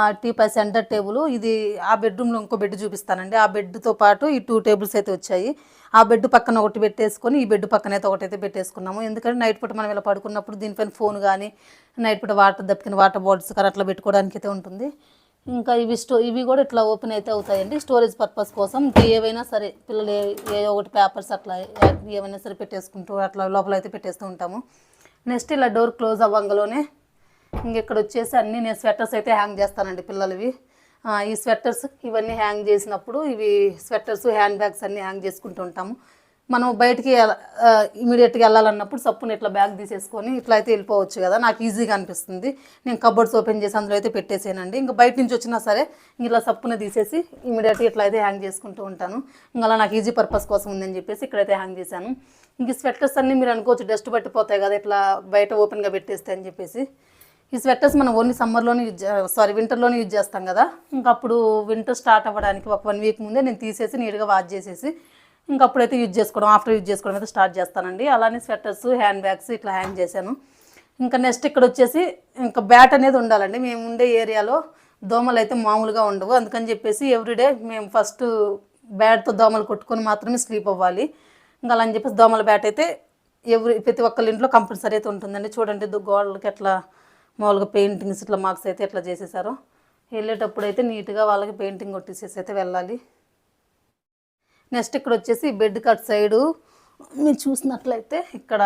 టీ పై సెంటర్ టేబుల్. ఇది ఆ బెడ్రూమ్లో ఇంకో బెడ్ చూపిస్తానండి. ఆ బెడ్తో పాటు ఈ టూ టేబుల్స్ అయితే వచ్చాయి. ఆ బెడ్ పక్కన ఒకటి పెట్టేసుకొని ఈ బెడ్ పక్కన అయితే ఒకటైతే పెట్టేసుకున్నాము. ఎందుకంటే నైట్ పూట మనం ఇలా పడుకున్నప్పుడు దీనిపైన ఫోన్ కానీ నైట్ పూట వాటర్ దప్పికిన వాటర్ బాటిల్స్ కానీ అట్లా పెట్టుకోవడానికి అయితే ఉంటుంది. ఇంకా ఇవి స్టో ఇవి కూడా ఇట్లా ఓపెన్ అయితే అవుతాయండి. స్టోరేజ్ పర్పస్ కోసం ఏవైనా సరే పిల్లలు ఏ- ఒకటి పేపర్స్ అట్లా ఏమైనా సరే పెట్టేసుకుంటూ అట్లా లోపల అయితే పెట్టేస్తూ ఉంటాము. నెక్స్ట్ ఇలా డోర్ క్లోజ్ అవ్వంగలోనే ఇంక ఇక్కడ వచ్చేసి అన్నీ నేను స్వెటర్స్ అయితే హ్యాంగ్ చేస్తానండి పిల్లలవి. ఈ స్వెటర్స్ ఇవన్నీ హ్యాంగ్ చేసినప్పుడు ఇవి స్వెటర్స్ హ్యాండ్ బ్యాగ్స్ అన్నీ హ్యాంగ్ చేసుకుంటూ ఉంటాము. మనం బయటికి ఇమీడియట్గా వెళ్ళాలన్నప్పుడు సప్పుని ఇట్లా బ్యాగ్ తీసేసుకొని ఇట్లా అయితే వెళ్ళిపోవచ్చు కదా. నాకు ఈజీగా అనిపిస్తుంది. నేను కబోర్డ్స్ ఓపెన్ చేసి అందులో అయితే పెట్టేసానండి. ఇంకా బయట నుంచి వచ్చినా సరే ఇలా సప్పున తీసేసి ఇమీడియట్గా ఇట్లా అయితే హ్యాంగ్ చేసుకుంటూ ఉంటాను. ఇంకా అలా నాకు ఈజీ పర్పస్ కోసం ఉందని చెప్పేసి ఇక్కడైతే హ్యాంగ్ చేశాను. ఇంక స్వెటర్స్ అన్నీ మీరు అనుకోవచ్చు డస్ట్ పట్టిపోతాయి కదా ఇట్లా బయట ఓపెన్గా పెట్టేస్తే అని చెప్పేసి. ఈ స్వెటర్స్ మనం ఓన్లీ సమ్మర్లోనే యూజ్ సారీ వింటర్లోనే యూజ్ చేస్తాం కదా. ఇంకా అప్పుడు వింటర్ స్టార్ట్ అవ్వడానికి ఒక వన్ వీక్ ముందే నేను తీసేసి నీట్గా వాష్ చేసేసి ఇంకా అప్పుడైతే యూజ్ చేసుకోవడం ఆఫ్టర్ యూజ్ చేసుకోవడం అయితే స్టార్ట్ చేస్తానండి. అలానే స్వెటర్స్ హ్యాండ్ బ్యాగ్స్ ఇట్లా హ్యాంగ్ చేశాను. ఇంకా నెక్స్ట్ ఇక్కడ వచ్చేసి ఇంకా బ్యాట్ అనేది ఉండాలండి. మేము ఉండే ఏరియాలో దోమలు అయితే మామూలుగా ఉండవు. అందుకని చెప్పేసి ఎవ్రీడే మేము ఫస్ట్ బ్యాట్తో దోమలు కొట్టుకొని మాత్రమే స్లీప్ అవ్వాలి. ఇంకా అలా అని చెప్పేసి దోమల బ్యాట్ అయితే ఎవరి ప్రతి ఒక్కరి ఇంట్లో కంపల్సరీ అయితే ఉంటుందండి. చూడండి గోడలకి ఎట్లా మామూలుగా పెయింటింగ్స్ ఇట్లా మార్క్స్ అయితే ఎట్లా చేసేసారో. వెళ్ళేటప్పుడు అయితే నీట్గా వాళ్ళకి పెయింటింగ్ కొట్టేసేసి అయితే వెళ్ళాలి. నెక్స్ట్ ఇక్కడ వచ్చేసి బెడ్ కట్ సైడు మీరు చూసినట్లయితే ఇక్కడ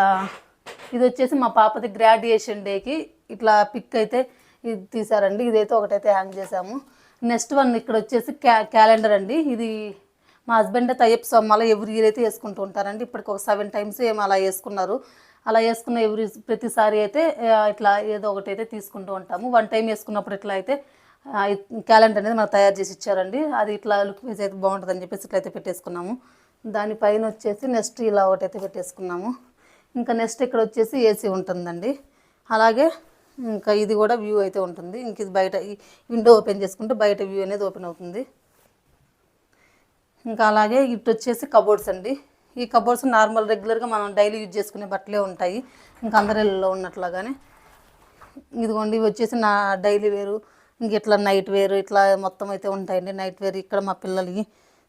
ఇది వచ్చేసి మా పాపది గ్రాడ్యుయేషన్ డేకి ఇట్లా పిక్ అయితే ఇది తీసారండి. ఇదైతే ఒకటైతే హ్యాంగ్ చేసాము. నెక్స్ట్ వన్ ఇక్కడ వచ్చేసి క్యా క్యాలెండర్ అండి. ఇది మా హస్బెండ్ తయ్యప్ సొమ్మల ఎవ్రీ ఇయర్ అయితే వేసుకుంటూ ఉంటారండి. ఇప్పటికి ఒక సెవెన్ టైమ్స్ ఏమో అలా వేసుకున్నారు. అలా వేసుకున్న ఎవ్రీ ప్రతిసారి అయితే ఇట్లా ఏదో ఒకటి అయితే తీసుకుంటూ ఉంటాము. వన్ టైం వేసుకున్నప్పుడు ఇట్లా అయితే క్యాలెండర్ అనేది మనకు తయారు చేసి ఇచ్చారండి. అది ఇట్లా లుక్ వేసి అయితే బాగుంటుందని చెప్పేసి ఇట్లా అయితే పెట్టేసుకున్నాము. దానిపైన వచ్చేసి నెక్స్ట్ ఇలా ఒకటి అయితే పెట్టేసుకున్నాము. ఇంకా నెక్స్ట్ ఇక్కడ వచ్చేసి ఏసీ ఉంటుందండి. అలాగే ఇంకా ఇది కూడా వ్యూ అయితే ఉంటుంది. ఇంక ఇది బయట విండో ఓపెన్ చేసుకుంటే బయట వ్యూ అనేది ఓపెన్ అవుతుంది. ఇంకా అలాగే ఇటు వచ్చేసి కబోర్డ్స్ అండి. ఈ కబోర్డ్స్ నార్మల్ రెగ్యులర్గా మనం డైలీ యూజ్ చేసుకునే బట్టలే ఉంటాయి. ఇంకా అందరిలో ఉన్నట్లుగానే. ఇదిగోండి ఇవి వచ్చేసి నా డైలీ వేరు. ఇంక ఇట్లా నైట్ వేరు ఇట్లా మొత్తం అయితే ఉంటాయండి. నైట్ వేర్ ఇక్కడ మా పిల్లలకి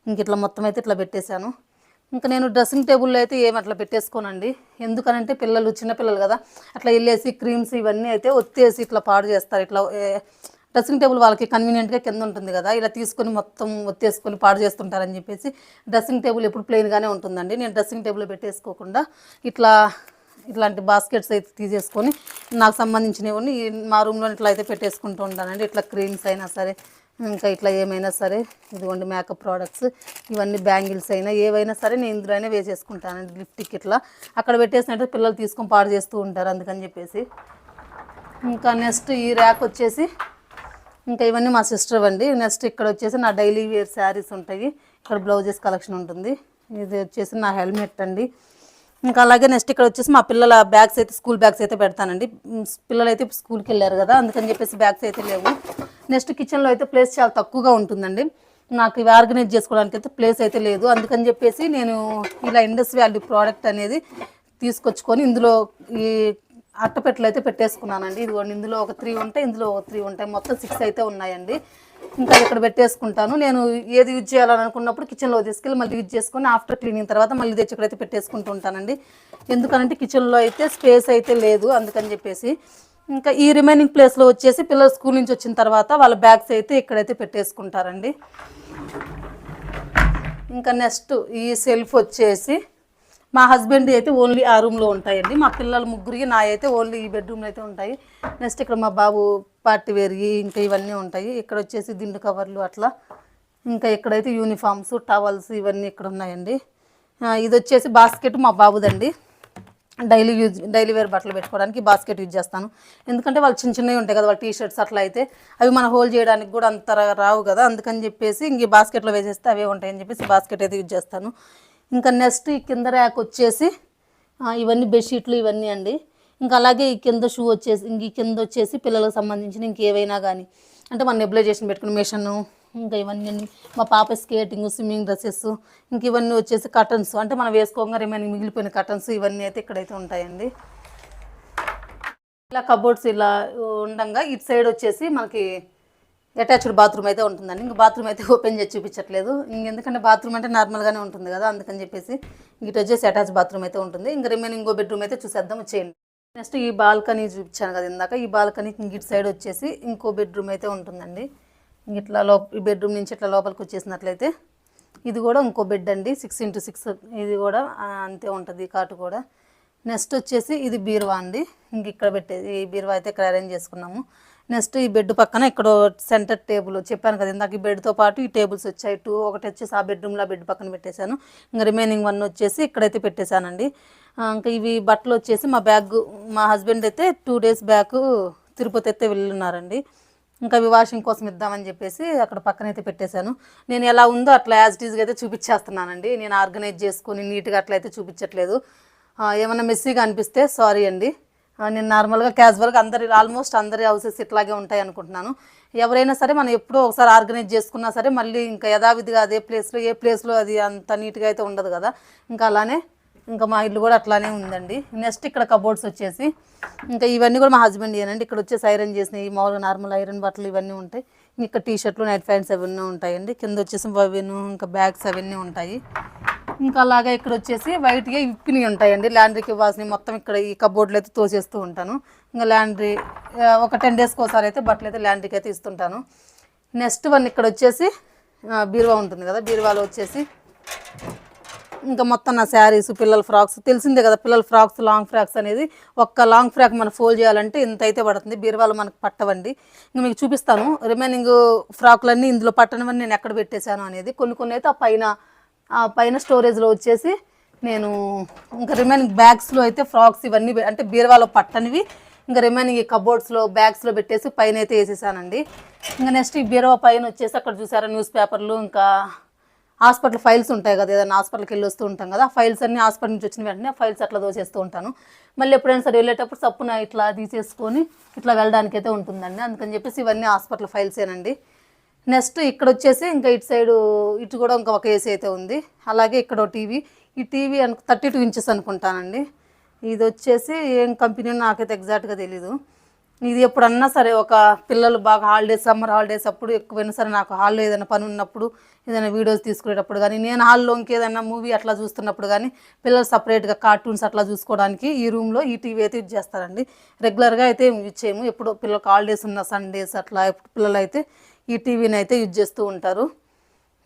ఇంక ఇట్లా మొత్తం అయితే ఇట్లా పెట్టేశాను. ఇంకా నేను డ్రెస్సింగ్ టేబుల్లో అయితే ఏమి అట్లా పెట్టేసుకోనండి. ఎందుకనంటే పిల్లలు చిన్నపిల్లలు కదా. అట్లా వెళ్ళేసి క్రీమ్స్ ఇవన్నీ అయితే ఒత్తేసి ఇట్లా పాడు చేస్తారు. ఇట్లా డ్రెస్సింగ్ టేబుల్ వాళ్ళకి కన్వీనియంట్గా కింద ఉంటుంది కదా ఇలా తీసుకొని మొత్తం ఒత్తేసుకొని పాడు చేస్తుంటారని చెప్పేసి డ్రెస్సింగ్ టేబుల్ ఎప్పుడు ప్లెయిన్గానే ఉంటుందండి. నేను డ్రెస్సింగ్ టేబుల్ పెట్టేసుకోకుండా ఇట్లా ఇట్లాంటి బాస్కెట్స్ అయితే తీసేసుకొని నాకు సంబంధించినవన్నీ ఈ మా రూమ్లో ఇట్లా అయితే పెట్టేసుకుంటూ ఉంటానండి. ఇట్లా క్రీమ్స్ అయినా సరే ఇంకా ఇట్లా ఏమైనా సరే ఇదిగోండి మేకప్ ప్రోడక్ట్స్ ఇవన్నీ బ్యాంగిల్స్ అయినా ఏవైనా సరే నేను ఇందులో అయినా వేసేసుకుంటానండి. లిఫ్ట్కి ఇట్లా. అక్కడ పెట్టేసినట్టు పిల్లలు తీసుకొని పాడు చేస్తూ ఉంటారు అందుకని చెప్పేసి. ఇంకా నెక్స్ట్ ఈ ర్యాక్ వచ్చేసి ఇంకా ఇవన్నీ మా సిస్టర్ అండి. నెక్స్ట్ ఇక్కడ వచ్చేసి నా డైలీ వేర్ శారీస్ ఉంటాయి. ఇక్కడ బ్లౌజెస్ కలెక్షన్ ఉంటుంది. ఇది వచ్చేసి నా హెల్మెట్ అండి. ఇంకా అలాగే నెక్స్ట్ ఇక్కడ వచ్చేసి మా పిల్లల బ్యాగ్స్ అయితే స్కూల్ బ్యాగ్స్ అయితే పెడతానండి. పిల్లలు అయితే స్కూల్కి వెళ్ళారు కదా అందుకని చెప్పేసి బ్యాగ్స్ అయితే లేవు. నెక్స్ట్ కిచెన్లో అయితే ప్లేస్ చాలా తక్కువగా ఉంటుందండి. నాకు ఇవి ఆర్గనైజ్ చేసుకోవడానికి అయితే ప్లేస్ అయితే లేదు. అందుకని చెప్పేసి నేను ఇలా ఇండస్ వాల్యూ ప్రోడక్ట్ అనేది తీసుకొచ్చుకొని ఇందులో ఈ అట్టపెట్టలు అయితే పెట్టేసుకున్నానండి. ఇదిగోండి ఇందులో ఒక త్రీ ఉంటాయి ఇందులో ఒక త్రీ ఉంటాయి. మొత్తం సిక్స్ అయితే ఉన్నాయండి. ఇంకా ఇక్కడ పెట్టేసుకుంటాను. నేను ఏది యూజ్ చేయాలని అనుకున్నప్పుడు కిచెన్లో తీసుకెళ్ళి మళ్ళీ యూజ్ చేసుకొని ఆఫ్టర్ క్లీనింగ్ తర్వాత మళ్ళీ తెచ్చి ఇక్కడైతే పెట్టేసుకుంటూ ఉంటానండి. ఎందుకనంటే కిచెన్లో అయితే స్పేస్ అయితే లేదు అందుకని చెప్పేసి. ఇంకా ఈ రిమైనింగ్ ప్లేస్లో వచ్చేసి పిల్లలు స్కూల్ నుంచి వచ్చిన తర్వాత వాళ్ళ బ్యాగ్స్ అయితే ఇక్కడైతే పెట్టేసుకుంటారండి. ఇంకా నెక్స్ట్ ఈ సెల్ఫ్ వచ్చేసి మా హస్బెండ్ అయితే ఓన్లీ ఆ రూమ్లో ఉంటాయండి. మా పిల్లల ముగ్గురికి నా అయితే ఓన్లీ ఈ బెడ్రూమ్లో అయితే ఉంటాయి. నెక్స్ట్ ఇక్కడ మా బాబు పార్టీ వేర్గి ఇంకా ఇవన్నీ ఉంటాయి. ఇక్కడ వచ్చేసి దిండు కవర్లు అట్లా. ఇంకా ఇక్కడైతే యూనిఫామ్స్ టవల్స్ ఇవన్నీ ఇక్కడ ఉన్నాయండి. ఇది వచ్చేసి బాస్కెట్ మా బాబుదండి. డైలీ యూజ్ డైలీ వేర్ బట్టలు పెట్టుకోవడానికి బాస్కెట్ యూజ్ చేస్తాను. ఎందుకంటే వాళ్ళు చిన్న చిన్నవి ఉంటాయి కదా వాళ్ళ టీ షర్ట్స్ అట్లా అయితే. అవి మనం హోల్డ్ చేయడానికి కూడా అంత రావు కదా. అందుకని చెప్పేసి ఇంక బాస్కెట్లో వేసేస్తే అవే ఉంటాయని చెప్పేసి బాస్కెట్ అయితే యూజ్ చేస్తాను. ఇంకా నెక్స్ట్ ఈ కింద ర్యాక్ వచ్చేసి ఇవన్నీ బెడ్షీట్లు ఇవన్నీ అండి. ఇంకా అలాగే ఈ కింద షూ వచ్చేసి ఇంక ఈ కింద వచ్చేసి పిల్లలకు సంబంధించిన ఇంకేవైనా కానీ అంటే మన నెబులైజేషన్ పెట్టుకునే మిషన్ ఇంకా ఇవన్నీ మా పాప స్కేటింగ్ స్విమ్మింగ్ డ్రెస్సెస్ ఇంక ఇవన్నీ వచ్చేసి కటన్స్ అంటే మనం వేసుకోగా రిమైనింగ్ మిగిలిపోయిన కటన్స్ ఇవన్నీ అయితే ఇక్కడైతే ఉంటాయండి. ఇలా కబోర్డ్స్ ఇలా ఉండగా ఇటు సైడ్ వచ్చేసి మనకి అటాచ్డ్ బాత్రూమ్ అయితే ఉంటుందండి. ఇంక బాత్రూమ్ అయితే ఓపెన్ చేసి చూపించట్లేదు. ఇంకెందుకంటే బాత్రూమ్ అంటే నార్మల్గానే ఉంటుంది కదా అందుకని చెప్పేసి ఇంకటి వచ్చేసి అటాచ్ బాత్రూమ్ అయితే ఉంటుంది. ఇంకా రిమైనింగ్ ఇంకో బెడ్రూమ్ అయితే చూసేద్దాం వచ్చేయండి. నెక్స్ట్ ఈ బాల్కనీ చూపించాను కదా ఇందాక. ఈ బాల్కనీ ఇంక ఇటు సైడ్ వచ్చేసి ఇంకో బెడ్రూమ్ అయితే ఉంటుందండి. ఇంక ఇట్లా లోప ఈ బెడ్రూమ్ నుంచి ఇట్లా లోపలికి వచ్చేసినట్లయితే ఇది కూడా ఇంకో బెడ్ అండి. సిక్స్ ఇంటూ సిక్స్ ఇది కూడా అంతే ఉంటుంది కాటు కూడా. నెక్స్ట్ వచ్చేసి ఇది బీరువా అండి. ఇంక ఇక్కడ పెట్టేది ఈ బీరువా అయితే ఇక్కడ అరేంజ్ చేసుకున్నాము. నెక్స్ట్ ఈ బెడ్ పక్కన ఇక్కడ సెంటర్ టేబుల్ చెప్పాను కదా ఇందాక ఈ బెడ్తో పాటు ఈ టేబుల్స్ వచ్చాయి. టూ ఒకటి వచ్చేసి ఆ బెడ్రూమ్లో బెడ్ పక్కన పెట్టేశాను. ఇంకా రిమైనింగ్ వన్ వచ్చేసి ఇక్కడైతే పెట్టేశానండి. ఇంకా ఇవి బట్టలు వచ్చేసి మా బ్యాగ్ మా హస్బెండ్ అయితే టూ డేస్ బ్యాక్ తిరుపతి అయితే వెళ్ళున్నారండి. ఇంకా అవి వాషింగ్ కోసం ఇద్దామని చెప్పేసి అక్కడ పక్కన అయితే పెట్టేశాను. నేను ఎలా ఉందో అట్లా యాజ్ టీజ్గా ఈజ్గా అయితే చూపించేస్తున్నానండి. నేను ఆర్గనైజ్ చేసుకొని నీట్గా అట్లయితే చూపించట్లేదు. ఏమైనా మెస్సీగా అనిపిస్తే సారీ అండి. నేను నార్మల్గా క్యాజువల్గా అందరి ఆల్మోస్ట్ అందరి హౌసెస్ ఇట్లాగే ఉంటాయి అనుకుంటున్నాను. ఎవరైనా సరే మనం ఎప్పుడో ఒకసారి ఆర్గనైజ్ చేసుకున్నా సరే మళ్ళీ ఇంకా యథావిధిగా అదే ప్లేస్లో ఏ ప్లేస్లో అది అంత నీట్గా అయితే ఉండదు కదా. ఇంకా అలానే ఇంకా మా ఇల్లు కూడా అట్లానే ఉందండి. నెక్స్ట్ ఇక్కడ కబోర్డ్స్ వచ్చేసి ఇంకా ఇవన్నీ కూడా మా హస్బెండ్ ఏనండి. ఇక్కడ వచ్చేసి ఐరన్ చేసినవి మామూలుగా నార్మల్ ఐరన్ బట్టలు ఇవన్నీ ఉంటాయి. ఇంకా టీ షర్ట్లు నైట్ ప్యాంట్స్ అవన్నీ ఉంటాయండి. కింద వచ్చేసి అవన్నీ ఇంకా బ్యాగ్స్ అవన్నీ ఉంటాయి. ఇంకా అలాగే ఇక్కడ వచ్చేసి వైట్గా ఇప్పినవి ఉంటాయండి. ల్యాండ్రీకి ఇవ్వాల్సినవి మొత్తం ఇక్కడ ఈ కబోర్డ్లో అయితే తోసేస్తూ ఉంటాను. ఇంకా ల్యాండ్రీ ఒక టెన్ డేస్కి ఒకసారి అయితే బట్టలు అయితే ల్యాండ్రీకి అయితే ఇస్తుంటాను. నెక్స్ట్ వన్ ఇక్కడ వచ్చేసి బీరువా ఉంటుంది కదా బీరువాలో వచ్చేసి ఇంకా మొత్తం నా శారీస్ పిల్లల ఫ్రాక్స్ తెలిసిందే కదా పిల్లల ఫ్రాక్స్ లాంగ్ ఫ్రాక్స్ అనేది ఒక్క లాంగ్ ఫ్రాక్ మనం ఫోల్డ్ చేయాలంటే ఇంత అయితే పడుతుంది. బీరువాలు మనకు పట్టవండి. ఇంకా మీకు చూపిస్తాను. రిమైనింగ్ ఫ్రాక్లన్నీ ఇందులో పట్టనివన్నీ నేను ఎక్కడ పెట్టేశాను అనేది. కొన్ని కొన్ని అయితే ఆ పైన పైన స్టోరేజ్లో వచ్చేసి నేను ఇంకా రిమైనింగ్ బ్యాగ్స్లో అయితే ఫ్రాక్స్ ఇవన్నీ అంటే బీరువాలో పట్టనివి ఇంకా రిమైనింగ్ ఈ కబోర్డ్స్లో బ్యాగ్స్లో పెట్టేసి పైన అయితే వేసేసానండి. ఇంకా నెక్స్ట్ ఈ బీరువా పైన వచ్చేసి అక్కడ చూసారా న్యూస్ పేపర్లు ఇంకా హాస్పిటల్ ఫైల్స్ ఉంటాయి కదా ఏదైనా హాస్పిటల్కి వెళ్ళి వస్తూ ఉంటాం కదా ఫైల్స్ అన్ని హాస్పిటల్ నుంచి వచ్చిన వెంటనే ఆ ఫైల్స్ అట్లా దోచేస్తూ ఉంటాను. మళ్ళీ ఎప్పుడైనా సరే వెళ్ళేటప్పుడు సప్పున ఇట్లా తీసేసుకొని ఇట్లా వెళ్ళడానికి అయితే ఉంటుందండి. అందుకని చెప్పేసి ఇవన్నీ హాస్పిటల్ ఫైల్సేనండి నెక్స్ట్ ఇక్కడ వచ్చేసి ఇంకా ఇటు సైడు ఇటు కూడా ఇంకా ఒక ఏసీ అయితే ఉంది. అలాగే ఇక్కడ టీవీ. ఈ టీవీ అను థర్టీ టూ ఇంచెస్ అనుకుంటానండి. ఇది వచ్చేసి ఏం కంపెనీ నాకైతే ఎగ్జాక్ట్గా తెలీదు. ఇది ఎప్పుడన్నా సరే ఒక పిల్లలు బాగా హాలిడేస్ సమ్మర్ హాలిడేస్ అప్పుడు ఎక్కువైనా సరే నాకు హాల్లో ఏదైనా పని ఉన్నప్పుడు ఏదైనా వీడియోస్ తీసుకునేటప్పుడు కానీ నేను హాల్లో ఇంకేదైనా మూవీ అట్లా చూస్తున్నప్పుడు కానీ పిల్లలు సపరేట్గా కార్టూన్స్ అట్లా చూసుకోవడానికి ఈ రూమ్లో ఈ టీవీ అయితే యూజ్ చేస్తారండి. రెగ్యులర్గా అయితే యూజ్ చేయము. ఎప్పుడో పిల్లలకు హాలిడేస్ ఉన్న సండేస్ అట్లా పిల్లలు అయితే ఈ టీవీని అయితే యూజ్ చేస్తూ ఉంటారు.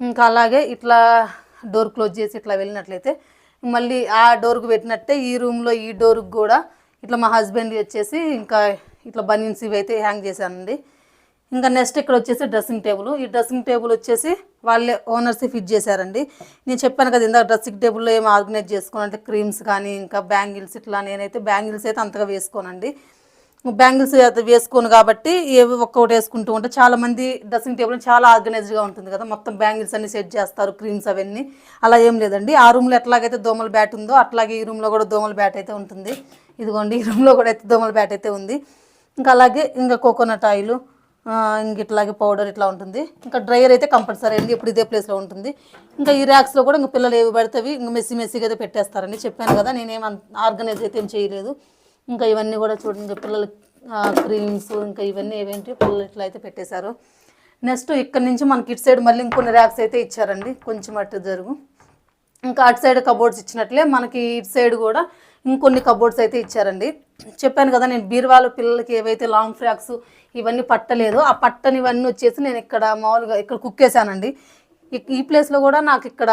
ఇంకా అలాగే ఇట్లా డోర్ క్లోజ్ చేసి ఇట్లా వెళ్ళినట్లయితే మళ్ళీ ఆ డోర్కు పెట్టినట్టే ఈ రూమ్లో ఈ డోర్కి కూడా ఇట్లా మా హస్బెండ్ వచ్చేసి ఇంకా ఇట్లా బనీన్స్ ఇవి అయితే హ్యాంగ్ చేశానండి ఇంకా నెక్స్ట్ ఇక్కడ వచ్చేసి డ్రెస్సింగ్ టేబుల్. ఈ డ్రెస్సింగ్ టేబుల్ వచ్చేసి వాళ్ళే ఓనర్స్ ఫిట్ చేశారండి. నేను చెప్పాను కదా ఇందాక డ్రెస్సింగ్ టేబుల్లో ఏం ఆర్గనైజ్ చేసుకోనంటే క్రీమ్స్ కానీ ఇంకా బ్యాంగిల్స్ ఇట్లా నేనైతే బ్యాంగిల్స్ అయితే అంతగా వేసుకోనండి. బ్యాంగిల్స్ అయితే వేసుకోను కాబట్టి ఏవి ఒక్కొక్కటి వేసుకుంటూ ఉంటే చాలా మంది డ్రెస్సింగ్ టేబుల్ చాలా ఆర్గనైజ్డ్గా ఉంటుంది కదా. మొత్తం బ్యాంగిల్స్ అన్ని సెట్ చేస్తారు క్రీమ్స్ అవన్నీ. అలా ఏం లేదండి. ఆ రూమ్లో ఎట్లాగైతే దోమల బ్యాట్ ఉందో అట్లాగే ఈ రూమ్లో కూడా దోమల బ్యాట్ అయితే ఉంటుంది. ఇదిగోండి ఈ రూమ్లో కూడా అయితే దోమల బ్యాట్ అయితే ఉంది. ఇంకా అలాగే ఇంకా కోకోనట్ ఆయిల్ ఇంక ఇట్లాగే పౌడర్ ఇట్లా ఉంటుంది. ఇంకా డ్రైయర్ అయితే కంపల్సరీ అండి. ఇప్పుడు ఇదే ప్లేస్లో ఉంటుంది. ఇంకా ఈ ర్యాక్స్లో కూడా ఇంకా పిల్లలు ఏవి పడితే ఇంకా మెస్సీ మెస్సీగా అయితే పెట్టేస్తారండి. చెప్పాను కదా నేనేం ఆర్గనైజ్ అయితే ఏం చేయలేదు. ఇంకా ఇవన్నీ కూడా చూడండి పిల్లల క్రీమ్స్ ఇంకా ఇవన్నీ ఏవేంటి పిల్లలు ఇట్లా అయితే పెట్టేశారు. నెక్స్ట్ ఇక్కడ నుంచి మనకి ఇటు సైడ్ మళ్ళీ ఇంకొన్ని ర్యాక్స్ అయితే ఇచ్చారండి. కొంచెం అటు జరుగు. ఇంకా అటు సైడ్ కబోర్డ్స్ ఇచ్చినట్లే మనకి ఇటు సైడ్ కూడా ఇంకొన్ని కబోర్డ్స్ అయితే ఇచ్చారండి. చెప్పాను కదా నేను బీరువాలో పిల్లలకి ఏవైతే లాంగ్ ఫ్రాక్స్ ఇవన్నీ పట్టలేదు ఆ పట్టనివన్నీ వచ్చేసి నేను ఇక్కడ మామూలుగా ఇక్కడ కుక్కేసానండి ఈ- ప్లేస్లో కూడా నాకు ఇక్కడ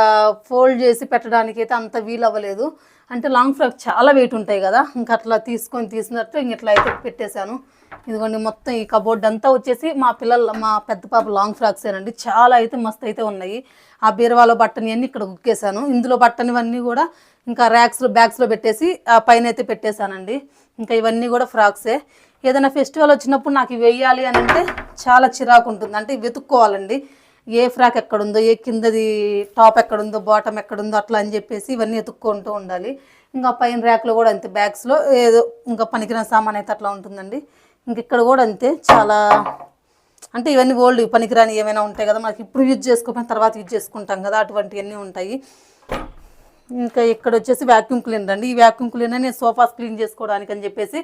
ఫోల్డ్ చేసి పెట్టడానికి అయితే అంత వీలు అవ్వలేదు. అంటే లాంగ్ ఫ్రాక్ చాలా వెయిట్ ఉంటాయి కదా. ఇంకా అట్లా తీసుకొని తీసినట్టు ఇంక ఇట్లా అయితే పెట్టేశాను. ఇదిగోండి మొత్తం ఈ కబోర్డ్ అంతా వచ్చేసి మా పిల్లల మా పెద్ద పాప లాంగ్ ఫ్రాక్సేనండి చాలా అయితే మస్తు అయితే ఉన్నాయి. ఆ బీరువాలో బట్టనివన్నీ ఇక్కడ ఉక్కేశాను. ఇందులో బట్టనివన్నీ కూడా ఇంకా ర్యాక్స్లో బ్యాగ్స్లో పెట్టేసి ఆ పైన అయితే పెట్టేశానండి. ఇంకా ఇవన్నీ కూడా ఫ్రాక్సే ఏదైనా ఫెస్టివల్ వచ్చినప్పుడు నాకు వెయ్యాలి వేయాలి అని అంటే చాలా చిరాకు ఉంటుంది. అంటే వెతుక్కోవాలండి. ఏ ఫ్రాక్ ఎక్కడుందో ఏ కిందది టాప్ ఎక్కడుందో బాటమ్ ఎక్కడుందో అట్లా అని చెప్పేసి ఇవన్నీ ఎత్తుక్కుంటూ ఉండాలి. ఇంకా పైన ర్యాక్లో కూడా అంతే బ్యాగ్స్లో ఏదో ఇంకా పనికిన సామాన్ అయితే అట్లా ఉంటుందండి. ఇంక ఇక్కడ కూడా అంతే చాలా అంటే ఇవన్నీ ఓల్డ్ పనికిరాని ఏమైనా ఉంటాయి కదా మనకి ఇప్పుడు యూజ్ చేసుకోకపోయిన తర్వాత యూజ్ చేసుకుంటాం కదా అటువంటివన్నీ ఉంటాయి. ఇంకా ఇక్కడ వచ్చేసి వ్యాక్యూమ్ క్లీనర్ అండి. ఈ వ్యాక్యూమ్ క్లీనర్ నేను సోఫాస్ క్లీన్ చేసుకోవడానికి అని చెప్పేసి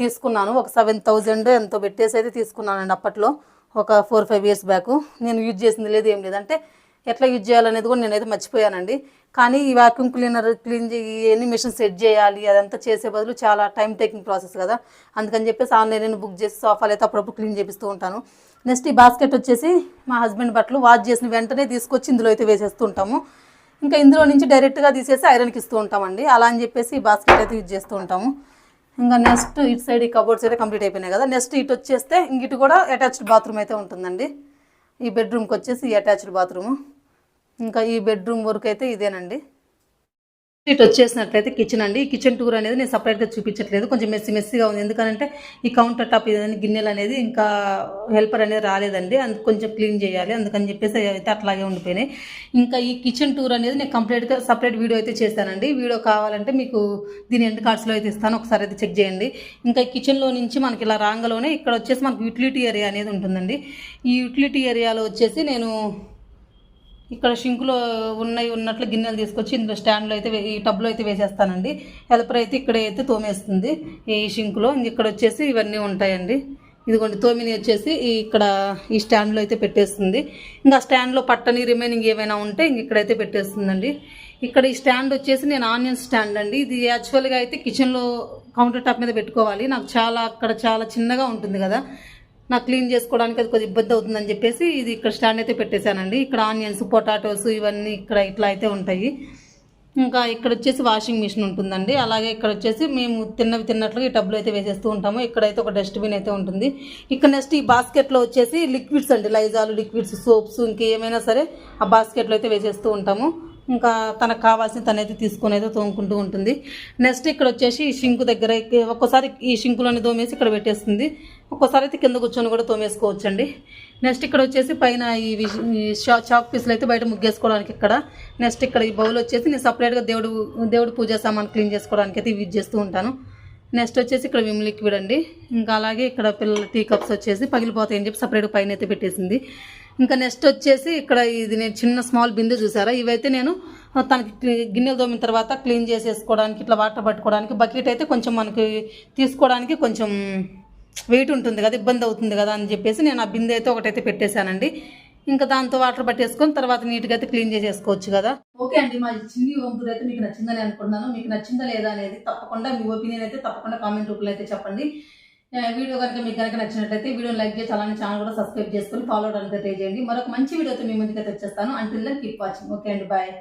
తీసుకున్నాను. ఒక సెవెన్ థౌజండ్ ఎంతో పెట్టేసి అయితే తీసుకున్నానండి అప్పట్లో. ఒక ఫోర్ ఫైవ్ ఇయర్స్ బ్యాక్ నేను యూజ్ చేసింది లేదు ఏం లేదంటే ఎట్లా యూజ్ చేయాలనేది కూడా నేనైతే మర్చిపోయానండి. కానీ ఈ వ్యాక్యూమ్ క్లీనర్ క్లీన్ ఎన్ని మిషన్ సెట్ చేయాలి అదంతా చేసే బదులు చాలా టైం టేకింగ్ ప్రాసెస్ కదా. అందుకని చెప్పేసి ఆన్లైన్ నేను బుక్ చేసి సోఫాలు అయితే అప్పుడప్పుడు క్లీన్ చేపిస్తూ ఉంటాను. నెక్స్ట్ ఈ బాస్కెట్ వచ్చేసి మా హస్బెండ్ బట్టలు వాష్ చేసిన వెంటనే తీసుకొచ్చి ఇందులో అయితే వేసేస్తూ ఉంటాము. ఇంకా ఇందులో నుంచి డైరెక్ట్గా తీసేసి ఐరన్కి ఇస్తూ ఉంటామండి. అలా అని చెప్పేసి ఈ బాస్కెట్ అయితే యూజ్ చేస్తూ ఉంటాము. ఇంకా నెక్స్ట్ ఇటు సైడ్ ఈ కబోర్డ్స్ అయితే కంప్లీట్ అయిపోయినాయి కదా. నెక్స్ట్ ఇటు వచ్చేస్తే ఇంక ఇటు కూడా అటాచ్డ్ బాత్రూమ్ అయితే ఉంటుందండి. ఈ బెడ్రూమ్కి వచ్చేసి ఈ అటాచ్డ్ బాత్రూము ఇంకా ఈ బెడ్రూమ్ వరకు అయితే ఇదేనండి. ఇటు వచ్చేసినట్లయితే కిచెన్ అండి. ఈ కిచెన్ టూర్ అనేది నేను సపరేట్గా చూపించట్లేదు. కొంచెం మెస్సి మెస్సిగా ఉంది. ఎందుకంటే ఈ కౌంటర్ టాప్ ఏదైనా గిన్నెలు అనేది ఇంకా హెల్పర్ అనేది రాలేదండి. అందుకు కొంచెం క్లీన్ చేయాలి. అందుకని చెప్పేసి అయితే అట్లాగే ఉండిపోయినాయి. ఇంకా ఈ కిచెన్ టూర్ అనేది నేను కంప్లీట్గా సపరేట్ వీడియో అయితే చేశానండి. వీడియో కావాలంటే మీకు దీని ఎండ్ కార్డ్స్లో అయితే ఇస్తాను. ఒకసారి అయితే చెక్ చేయండి. ఇంకా ఈ కిచెన్లో నుంచి మనకి ఇలా రాంగలోనే ఇక్కడ వచ్చేసి మనకు యూటిలిటీ ఏరియా అనేది ఉంటుందండి. ఈ యూటిలిటీ ఏరియాలో వచ్చేసి నేను ఇక్కడ షింకులో ఉన్నాయి ఉన్నట్లు గిన్నెలు తీసుకొచ్చి ఇందులో స్టాండ్లో అయితే వే- ఈ టబ్లో అయితే వేసేస్తానండి. హెల్పర్ అయితే ఇక్కడ అయితే తోమేస్తుంది ఈ షింకులో. ఇక్కడ వచ్చేసి ఇవన్నీ ఉంటాయండి. ఇదిగోండి తోమిని వచ్చేసి ఇక్కడ ఈ స్టాండ్లో అయితే పెట్టేస్తుంది. ఇంకా స్టాండ్లో పట్టని రిమైనింగ్ ఏమైనా ఉంటే ఇంక ఇక్కడైతే పెట్టేస్తుందండి. ఇక్కడ ఈ స్టాండ్ వచ్చేసి నేను ఆనియన్ స్టాండ్ అండి. ఇది యాక్చువల్గా అయితే కిచెన్లో కౌంటర్ టాప్ మీద పెట్టుకోవాలి. నాకు చాలా అక్కడ చాలా చిన్నగా ఉంటుంది కదా. నాకు క్లీన్ చేసుకోవడానికి అది కొద్దిగా ఇబ్బంది అవుతుందని చెప్పేసి ఇది ఇక్కడ స్టాండ్ అయితే పెట్టేశానండి. ఇక్కడ ఆనియన్స్ పొటాటోస్ ఇవన్నీ ఇక్కడ ఇట్లా అయితే ఉంటాయి. ఇంకా ఇక్కడ వచ్చేసి వాషింగ్ మిషన్ ఉంటుందండి. అలాగే ఇక్కడ వచ్చేసి మేము తిన్నవి తిన్నట్లుగా ఈ టబ్లో అయితే వేసేస్తూ ఉంటాము. ఇక్కడైతే ఒక డస్ట్బిన్ అయితే ఉంటుంది. ఇక్కడ నెక్స్ట్ ఈ బాస్కెట్లో వచ్చేసి లిక్విడ్స్ అండి. లైజాలు లిక్విడ్స్ సోప్స్ ఇంకేమైనా సరే ఆ బాస్కెట్లో అయితే వేసేస్తూ ఉంటాము. ఇంకా తనకు కావాల్సిన తనైతే తీసుకొని అయితే తోముకుంటూ ఉంటుంది. నెక్స్ట్ ఇక్కడ వచ్చేసి ఈ షింకు దగ్గర ఒక్కోసారి ఈ షింకులోనే తోమేసి ఇక్కడ పెట్టేస్తుంది. ఒక్కోసారి అయితే కింద కూర్చొని కూడా తోమేసుకోవచ్చండి. నెక్స్ట్ ఇక్కడ వచ్చేసి పైన ఈ ఈ షా చాక్ పీసులు అయితే బయట ముగ్గేసుకోవడానికి ఇక్కడ. నెక్స్ట్ ఇక్కడ ఈ బౌల్ వచ్చేసి నేను సపరేట్గా దేవుడు దేవుడు పూజా సామాన్ క్లీన్ చేసుకోవడానికి అయితే యూజ్ చేస్తూ ఉంటాను. నెక్స్ట్ వచ్చేసి ఇక్కడ విమ్ లిక్విడ్ అండి. ఇంకా అలాగే ఇక్కడ పిల్లల టీ కప్స్ వచ్చేసి పగిలిపోతాయని చెప్పి సపరేట్ పైన అయితే పెట్టేసింది. ఇంకా నెక్స్ట్ వచ్చేసి ఇక్కడ ఇది నేను చిన్న స్మాల్ బిందె చూసారా? ఇవైతే నేను తనకి గిన్నెలు తోమిన తర్వాత క్లీన్ చేసేసుకోవడానికి ఇట్లా వాటర్ పట్టుకోవడానికి బకెట్ అయితే కొంచెం మనకి తీసుకోవడానికి కొంచెం వెయిట్ ఉంటుంది కదా ఇబ్బంది అవుతుంది కదా అని చెప్పేసి నేను ఆ బిందె అయితే ఒకటైతే పెట్టేశానండి. ఇంకా దాంతో వాటర్ పట్టేసుకొని తర్వాత నీట్గా అయితే క్లీన్ చేసేసుకోవచ్చు కదా. ఓకే అండి మా చిన్ని వంతులు అయితే మీకు నచ్చిందని అనుకున్నాను మీకు నచ్చిందా లేదా అనేది తప్పకుండా మీ ఒపీనియన్ అయితే తప్పకుండా కామెంట్ రూపంలో అయితే చెప్పండి. వీడియో కనుక మీకు కనుక నచ్చినట్లయితే వీడియో లైక్ చేసి అలానే ఛానల్ కూడా సబ్స్క్రైబ్ చేసుకొని ఫాలో అవడానికి ట్రై చేయండి. మరొక మంచి వీడియోతో మీ ముందుకైతే వచ్చేస్తాను. Until then keep watching okay అండి బాయ్